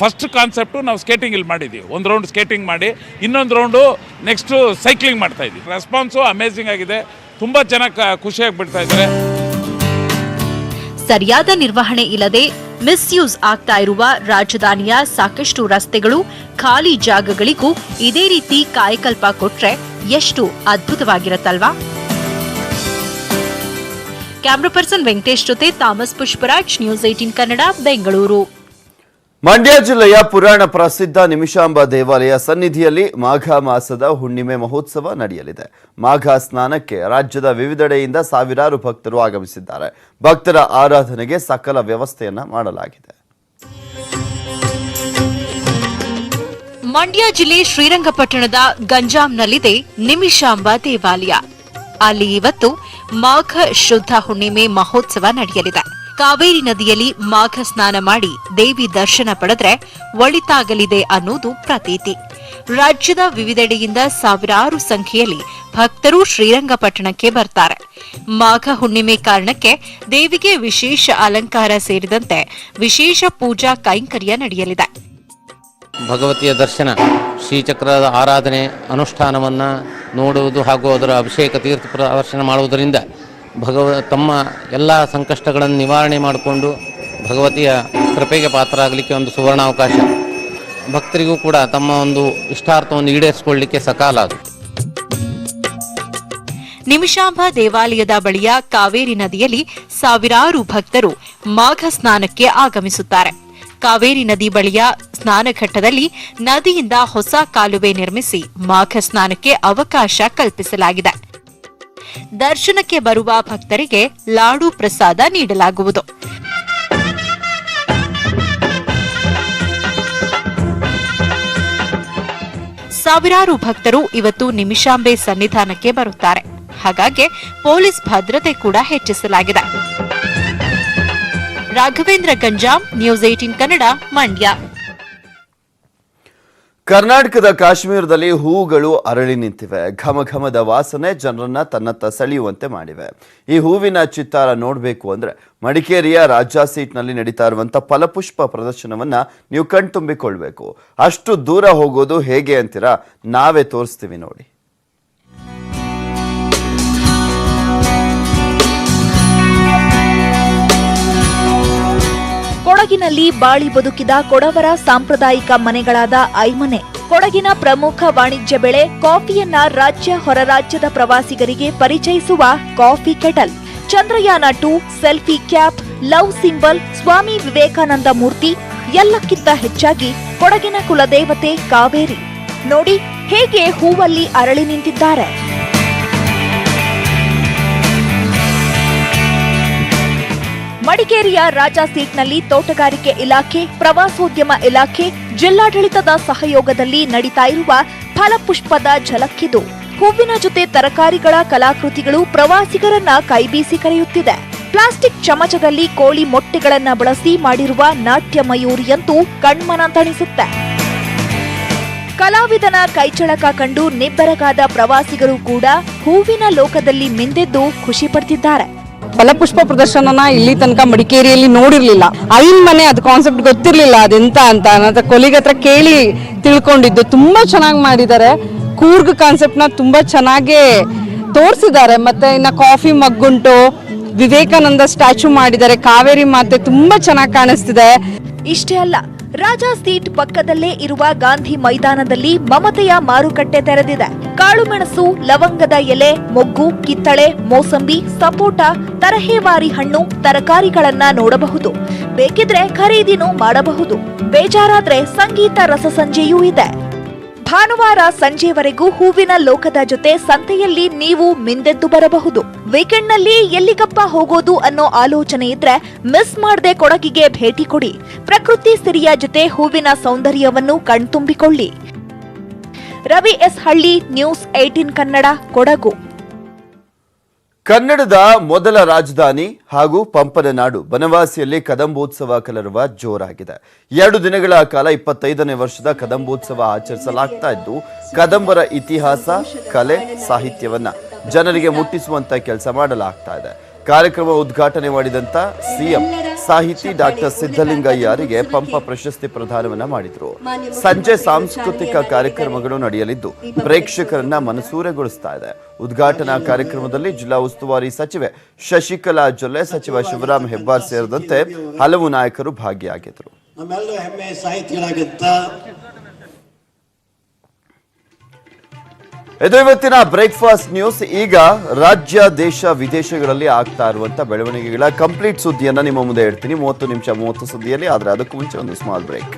ಫಸ್ಟ್ ಕಾನ್ಸೆಪ್ಟು ನಾವು ಸ್ಕೇಟಿಂಗ್ ಇಲ್ಲಿ ಮಾಡಿದ್ದೀವಿ ಒಂದು ರೌಂಡ್ ಸ್ಕೇಟಿಂಗ್ ಮಾಡಿ, ಇನ್ನೊಂದು ರೌಂಡು ನೆಕ್ಸ್ಟು ಸೈಕ್ಲಿಂಗ್ ಮಾಡ್ತಾ ಇದ್ದೀವಿ ರೆಸ್ಪಾನ್ಸು ಅಮೇಝಿಂಗ್ ಆಗಿದೆ. ತುಂಬ ಚೆನ್ನಾಗಿ ಖುಷಿಯಾಗಿ ಬಿಡ್ತಾ ಇದ್ದಾರೆ. ಸರಿಯಾದ ನಿರ್ವಹಣೆ ಇಲ್ಲದೆ ಮಿಸ್ಯೂಸ್ ಆಗ್ತಾ ಇರುವ ರಾಜಧಾನಿಯ ಸಾಕಷ್ಟು ರಸ್ತೆಗಳು ಖಾಲಿ ಜಾಗಗಳಿಗೂ ಇದೇ ರೀತಿ ಕಾಯಕಲ್ಪ ಕೊಟ್ರೆ ಎಷ್ಟು ಅದ್ಭುತವಾಗಿರತ್ತಲ್ವಾ? ಕ್ಯಾಮ್ರಾ ಪರ್ಸನ್ ವೆಂಕಟೇಶ್ ಜೊತೆ Thomas Pushparaj, news eighteen Kannada, Bengaluru. Mandya ಜಿಲ್ಲೆಯ ಪುರಾಣ ಪ್ರಸಿದ್ಧ ನಿಮಿಷಾಂಬ ದೇವಾಲಯ ಸನ್ನಿಧಿಯಲ್ಲಿ ಮಾಘ ಮಾಸದ ಹುಣ್ಣಿಮೆ ಮಹೋತ್ಸವ ನಡೆಯಲಿದೆ. ಮಾಘ ಸ್ನಾನಕ್ಕೆ ರಾಜ್ಯದ ವಿವಿಧೆಡೆಯಿಂದ ಸಾವಿರಾರು ಭಕ್ತರು ಆಗಮಿಸಿದ್ದಾರೆ. ಭಕ್ತರ ಆರಾಧನೆಗೆ ಸಕಲ ವ್ಯವಸ್ಥೆಯನ್ನ ಮಾಡಲಾಗಿದೆ. ಮಂಡ್ಯ ಜಿಲ್ಲೆ ಶ್ರೀರಂಗಪಟ್ಟಣದ ಗಂಜಾಂನಲ್ಲಿದೆ ನಿಮಿಷಾಂಬ ದೇವಾಲಯ. ಅಲ್ಲಿ ಇವತ್ತು ಮಾಘ ಶುದ್ಧ ಹುಣ್ಣಿಮೆ ಮಹೋತ್ಸವ ನಡೆಯಲಿದೆ. ಕಾವೇರಿ ನದಿಯಲ್ಲಿ ಮಾಘ ಸ್ನಾನ ಮಾಡಿ ದೇವಿ ದರ್ಶನ ಪಡೆದ್ರೆ ಒಳಿತಾಗಲಿದೆ ಅನ್ನೋದು ಪ್ರತೀತಿ. ರಾಜ್ಯದ ವಿವಿಧೆಡೆಯಿಂದ ಸಾವಿರಾರು ಸಂಖ್ಯೆಯಲ್ಲಿ ಭಕ್ತರು ಶ್ರೀರಂಗಪಟ್ಟಣಕ್ಕೆ ಬರ್ತಾರೆ. ಮಾಘ ಹುಣ್ಣಿಮೆ ಕಾರಣಕ್ಕೆ ದೇವಿಗೆ ವಿಶೇಷ ಅಲಂಕಾರ ಸೇರಿದಂತೆ ವಿಶೇಷ ಪೂಜಾ ಕೈಂಕರ್ಯ ನಡೆಯಲಿದೆ. ಭಗವತಿಯ ದರ್ಶನ, ಶ್ರೀಚಕ್ರದ ಆರಾಧನೆ, ಅನುಷ್ಠಾನವನ್ನು ನೋಡುವುದು ಹಾಗೂ ಅದರ ಅಭಿಷೇಕ ತೀರ್ಥ ಪ್ರದರ್ಶನ ಮಾಡುವುದರಿಂದ ಭಗವ ತಮ್ಮ ಎಲ್ಲ ಸಂಕಷ್ಟಗಳನ್ನು ನಿವಾರಣೆ ಮಾಡಿಕೊಂಡು ಭಗವತಿಯ ಕೃಪೆಗೆ ಪಾತ್ರ ಆಗಲಿಕ್ಕೆ ಒಂದು ಸುವರ್ಣಾವಕಾಶ. ಭಕ್ತರಿಗೂ ಕೂಡ ತಮ್ಮ ಒಂದು ಇಷ್ಟಾರ್ಥವನ್ನು ಈಡೇರಿಸಿಕೊಳ್ಳಲಿಕ್ಕೆ ಸಕಾಲ ಅದು. ನಿಮಿಷಾಂಬ ದೇವಾಲಯದ ಬಳಿಯ ಕಾವೇರಿ ನದಿಯಲ್ಲಿ ಸಾವಿರಾರು ಭಕ್ತರು ಮಾಘ ಸ್ನಾನಕ್ಕೆ ಆಗಮಿಸುತ್ತಾರೆ. ಕಾವೇರಿ ನದಿ ಬಳಿಯ ಸ್ನಾನಘಟ್ಟದಲ್ಲಿ ನದಿಯಿಂದ ಹೊಸ ಕಾಲುವೆ ನಿರ್ಮಿಸಿ ಮಾಘ ಸ್ನಾನಕ್ಕೆ ಅವಕಾಶ ಕಲ್ಪಿಸಲಾಗಿದೆ. ದರ್ಶನಕ್ಕೆ ಬರುವ ಭಕ್ತರಿಗೆ ಲಾಡು ಪ್ರಸಾದ ನೀಡಲಾಗುವುದು. ಸಾವಿರಾರು ಭಕ್ತರು ಇವತ್ತು ನಿಮಿಷಾಂಬೆ ಸನ್ನಿಧಾನಕ್ಕೆ ಬರುತ್ತಾರೆ. ಹಾಗಾಗಿ ಪೊಲೀಸ್ ಭದ್ರತೆ ಕೂಡ ಹೆಚ್ಚಿಸಲಾಗಿದೆ. Raghavendra Ganjam, news eighteen Kannada, Mandya. ಕರ್ನಾಟಕದ ಕಾಶ್ಮೀರದಲ್ಲಿ ಹೂಗಳು ಅರಳಿ ನಿಂತಿವೆ. ಘಮ ಘಮದ ವಾಸನೆ ಜನರನ್ನ ತನ್ನತ್ತ ಸೆಳೆಯುವಂತೆ ಮಾಡಿವೆ. ಈ ಹೂವಿನ ಚಿತ್ತಾರ ನೋಡಬೇಕು ಅಂದ್ರೆ ಮಡಿಕೇರಿಯ ರಾಜಾ ಸೀಟ್ನಲ್ಲಿ ನಡೀತಾ ಇರುವಂತ ಫಲಪುಷ್ಪ ಪ್ರದರ್ಶನವನ್ನ ನೀವು ಕಣ್ತುಂಬಿಕೊಳ್ಬೇಕು. ಅಷ್ಟು ದೂರ ಹೋಗೋದು ಹೇಗೆ ಅಂತೀರಾ? ನಾವೇ ತೋರಿಸ್ತೀವಿ ನೋಡಿ. ಕೊಡಗಿನಲ್ಲಿ ಬಾಳಿ ಬದುಕಿದ ಕೊಡವರ ಸಾಂಪ್ರದಾಯಿಕ ಮನೆಗಳಾದ ಐಮನೆ. ಕೊಡಗಿನ ಪ್ರಮುಖ ವಾಣಿಜ್ಯ ಬೆಳೆ ಕಾಫಿಯನ್ನ ರಾಜ್ಯ ಹೊರರಾಜ್ಯದ ಪ್ರವಾಸಿಗರಿಗೆ ಪರಿಚಯಿಸುವ coffee kettle. Chandrayaan two, selfie cap, love symbol, Swami Vivekananda ಮೂರ್ತಿ ಎಲ್ಲಕ್ಕಿಂತ ಹೆಚ್ಚಾಗಿ ಕೊಡಗಿನ ಕುಲದೇವತೆ ಕಾವೇರಿ. ನೋಡಿ ಹೇಗೆ ಹೂವಲ್ಲಿ ಅರಳಿ ನಿಂತಿದ್ದಾರೆ. ಮಡಿಕೇರಿಯ ರಾಜಾ ಸೀಟ್ನಲ್ಲಿ ತೋಟಗಾರಿಕೆ ಇಲಾಖೆ, ಪ್ರವಾಸೋದ್ಯಮ ಇಲಾಖೆ, ಜಿಲ್ಲಾಡಳಿತದ ಸಹಯೋಗದಲ್ಲಿ ನಡೀತಾ ಇರುವ ಫಲಪುಷ್ಪದ ಝಲಕ್ಕಿದು. ಹೂವಿನ ಜೊತೆ ತರಕಾರಿಗಳ ಕಲಾಕೃತಿಗಳು ಪ್ರವಾಸಿಗರನ್ನ ಕೈಬೀಸಿ ಕರೆಯುತ್ತಿದೆ. ಪ್ಲಾಸ್ಟಿಕ್ ಚಮಚದಲ್ಲಿ ಕೋಳಿ ಮೊಟ್ಟೆಗಳನ್ನ ಬಳಸಿ ಮಾಡಿರುವ ನಾಟ್ಯ ಮಯೂರಿಯಂತೂ ಕಣ್ಮನ ತಣಿಸುತ್ತೆ ಕಲಾವಿದನ ಕೈಚಳಕ ಕಂಡು ನಿಬ್ಬರಗಾದ ಪ್ರವಾಸಿಗರು ಕೂಡ ಹೂವಿನ ಲೋಕದಲ್ಲಿ ಮಿಂದೆದ್ದು ಖುಷಿ ಪಡ್ತಿದ್ದಾರೆ. ಫಲಪುಷ್ಪ ಪ್ರದರ್ಶನನ ಇಲ್ಲಿ ತನಕ ಮಡಿಕೇರಿಯಲ್ಲಿ ನೋಡಿರ್ಲಿಲ್ಲ. ಐನ್ ಮನೆ ಅದು ಕಾನ್ಸೆಪ್ಟ್ ಗೊತ್ತಿರ್ಲಿಲ್ಲ ಅದೆಂತ ಅಂತ ನನ್ನ ಕೊಲಿಗೆ ಹತ್ರ ಕೇಳಿ ತಿಳ್ಕೊಂಡಿದ್ದು. ತುಂಬಾ ಚೆನ್ನಾಗಿ ಮಾಡಿದ್ದಾರೆ ಕೂರ್ಗ್ ಕಾನ್ಸೆಪ್ಟ್ನ ತುಂಬಾ ಚೆನ್ನಾಗಿ ತೋರಿಸಿದ್ದಾರೆ. ಮತ್ತೆ ಇನ್ನ ಕಾಫಿ ಮಗ್ಗುಂಟು, ವಿವೇಕಾನಂದ ಸ್ಟ್ಯಾಚು ಮಾಡಿದ್ದಾರೆ. ಕಾವೇರಿ ಮಾತೆ ತುಂಬಾ ಚೆನ್ನಾಗಿ ಕಾಣಿಸ್ತಿದೆ. ಇಷ್ಟೇ ಅಲ್ಲ ರಾಜಾ ಸೀಟ್ ಪಕ್ಕದಲ್ಲೇ ಇರುವ ಗಾಂಧಿ ಮೈದಾನದಲ್ಲಿ ಮಮತೆಯ ಮಾರುಕಟ್ಟೆ ತೆರೆದಿದೆ. ಕಾಳುಮೆಣಸು ಲವಂಗದ ಎಲೆ, ಮೊಗ್ಗು, ಕಿತ್ತಳೆ, ಮೋಸಂಬಿ, ಸಪೋಟ, ತರಹೇವಾರಿ ಹಣ್ಣು ತರಕಾರಿಗಳನ್ನ ನೋಡಬಹುದು. ಬೇಕಿದ್ರೆ ಖರೀದಿನೂ ಮಾಡಬಹುದು. ಬೇಜಾರಾದ್ರೆ ಸಂಗೀತ ರಸಸಂಜೆಯೂ ಇದೆ. ಭಾನುವಾರ ಸಂಜೆವರೆಗೂ ಹೂವಿನ ಲೋಕದ ಜೊತೆ ಸಂತೆಯಲ್ಲಿ ನೀವು ಮಿಂದೆದ್ದು ಬರಬಹುದು. ವೀಕೆಂಡ್ನಲ್ಲಿ ಎಲ್ಲಿಗಪ್ಪ ಹೋಗೋದು ಅನ್ನೋ ಆಲೋಚನೆ ಇದ್ರೆ ಮಿಸ್ ಮಾಡದೆ ಕೊಡಗಿಗೆ ಭೇಟಿ ಕೊಡಿ. ಪ್ರಕೃತಿ ಸಿರಿಯ ಜೊತೆ ಹೂವಿನ ಸೌಂದರ್ಯವನ್ನು ಕಣ್ತುಂಬಿಕೊಳ್ಳಿ. Ravi S Halli, news eighteen Kannada, Kodagu. ಕನ್ನಡದ ಮೊದಲ ರಾಜಧಾನಿ ಹಾಗೂ ಪಂಪನ ನಾಡು ಬನವಾಸಿಯಲ್ಲಿ ಕದಂಬೋತ್ಸವ ಕಲರುವ ಜೋರಾಗಿದೆ. ಎರಡು ದಿನಗಳ ಕಾಲ ಇಪ್ಪತ್ತೈದನೇ ವರ್ಷದ ಕದಂಬೋತ್ಸವ ಆಚರಿಸಲಾಗ್ತಾ ಇದ್ದು, ಕದಂಬರ ಇತಿಹಾಸ, ಕಲೆ, ಸಾಹಿತ್ಯವನ್ನ ಜನರಿಗೆ ಮುಟ್ಟಿಸುವಂತ ಕೆಲಸ ಮಾಡಲಾಗ್ತಾ ಇದೆ. ಕಾರ್ಯಕ್ರಮ ಉದ್ಘಾಟನೆ ಮಾಡಿದಂತ ಸಿಎಂ ಸಾಹಿತಿ ಡಾಕ್ಟರ್ ಸಿದ್ದಲಿಂಗಯ್ಯರಿಗೆ ಪಂಪ ಪ್ರಶಸ್ತಿ ಪ್ರದಾನವನ್ನ ಮಾಡಿದ್ರು. ಸಂಜೆ ಸಾಂಸ್ಕೃತಿಕ ಕಾರ್ಯಕ್ರಮಗಳು ನಡೆಯಲಿದ್ದು ಪ್ರೇಕ್ಷಕರನ್ನ ಮನಸೂರೆಗೊಳಿಸ್ತಾ ಇದೆ. ಉದ್ಘಾಟನಾ ಕಾರ್ಯಕ್ರಮದಲ್ಲಿ ಜಿಲ್ಲಾ ಉಸ್ತುವಾರಿ ಸಚಿವೆ ಶಶಿಕಲಾ ಜೊಲ್ಲೆ ಸಚಿವ ಶಿವರಾಮ್ ಹೆಬ್ಬಾರ್ ಸೇರಿದಂತೆ ಹಲವು ನಾಯಕರು ಭಾಗಿಯಾಗಿದ್ದರು. ಇದು ಇವತ್ತಿನ ಬ್ರೇಕ್ಫಾಸ್ಟ್ ನ್ಯೂಸ್, ಈಗ ರಾಜ್ಯ, ದೇಶ, ವಿದೇಶಗಳಲ್ಲಿ ಆಗ್ತಾ ಇರುವಂತ ಬೆಳವಣಿಗೆಗಳ ಕಂಪ್ಲೀಟ್ ಸುದ್ದಿಯನ್ನ ನಿಮ್ಮ ಮುಂದೆ ಇಡ್ತೀನಿ. ಮೂವತ್ತು ನಿಮಿಷ, ಮೂವತ್ತು ಸುದ್ದಿಯಲ್ಲಿ, ಆದ್ರೆ ಅದಕ್ಕೂ ಮುಂಚೆ ಒಂದು ಸ್ಮಾಲ್ ಬ್ರೇಕ್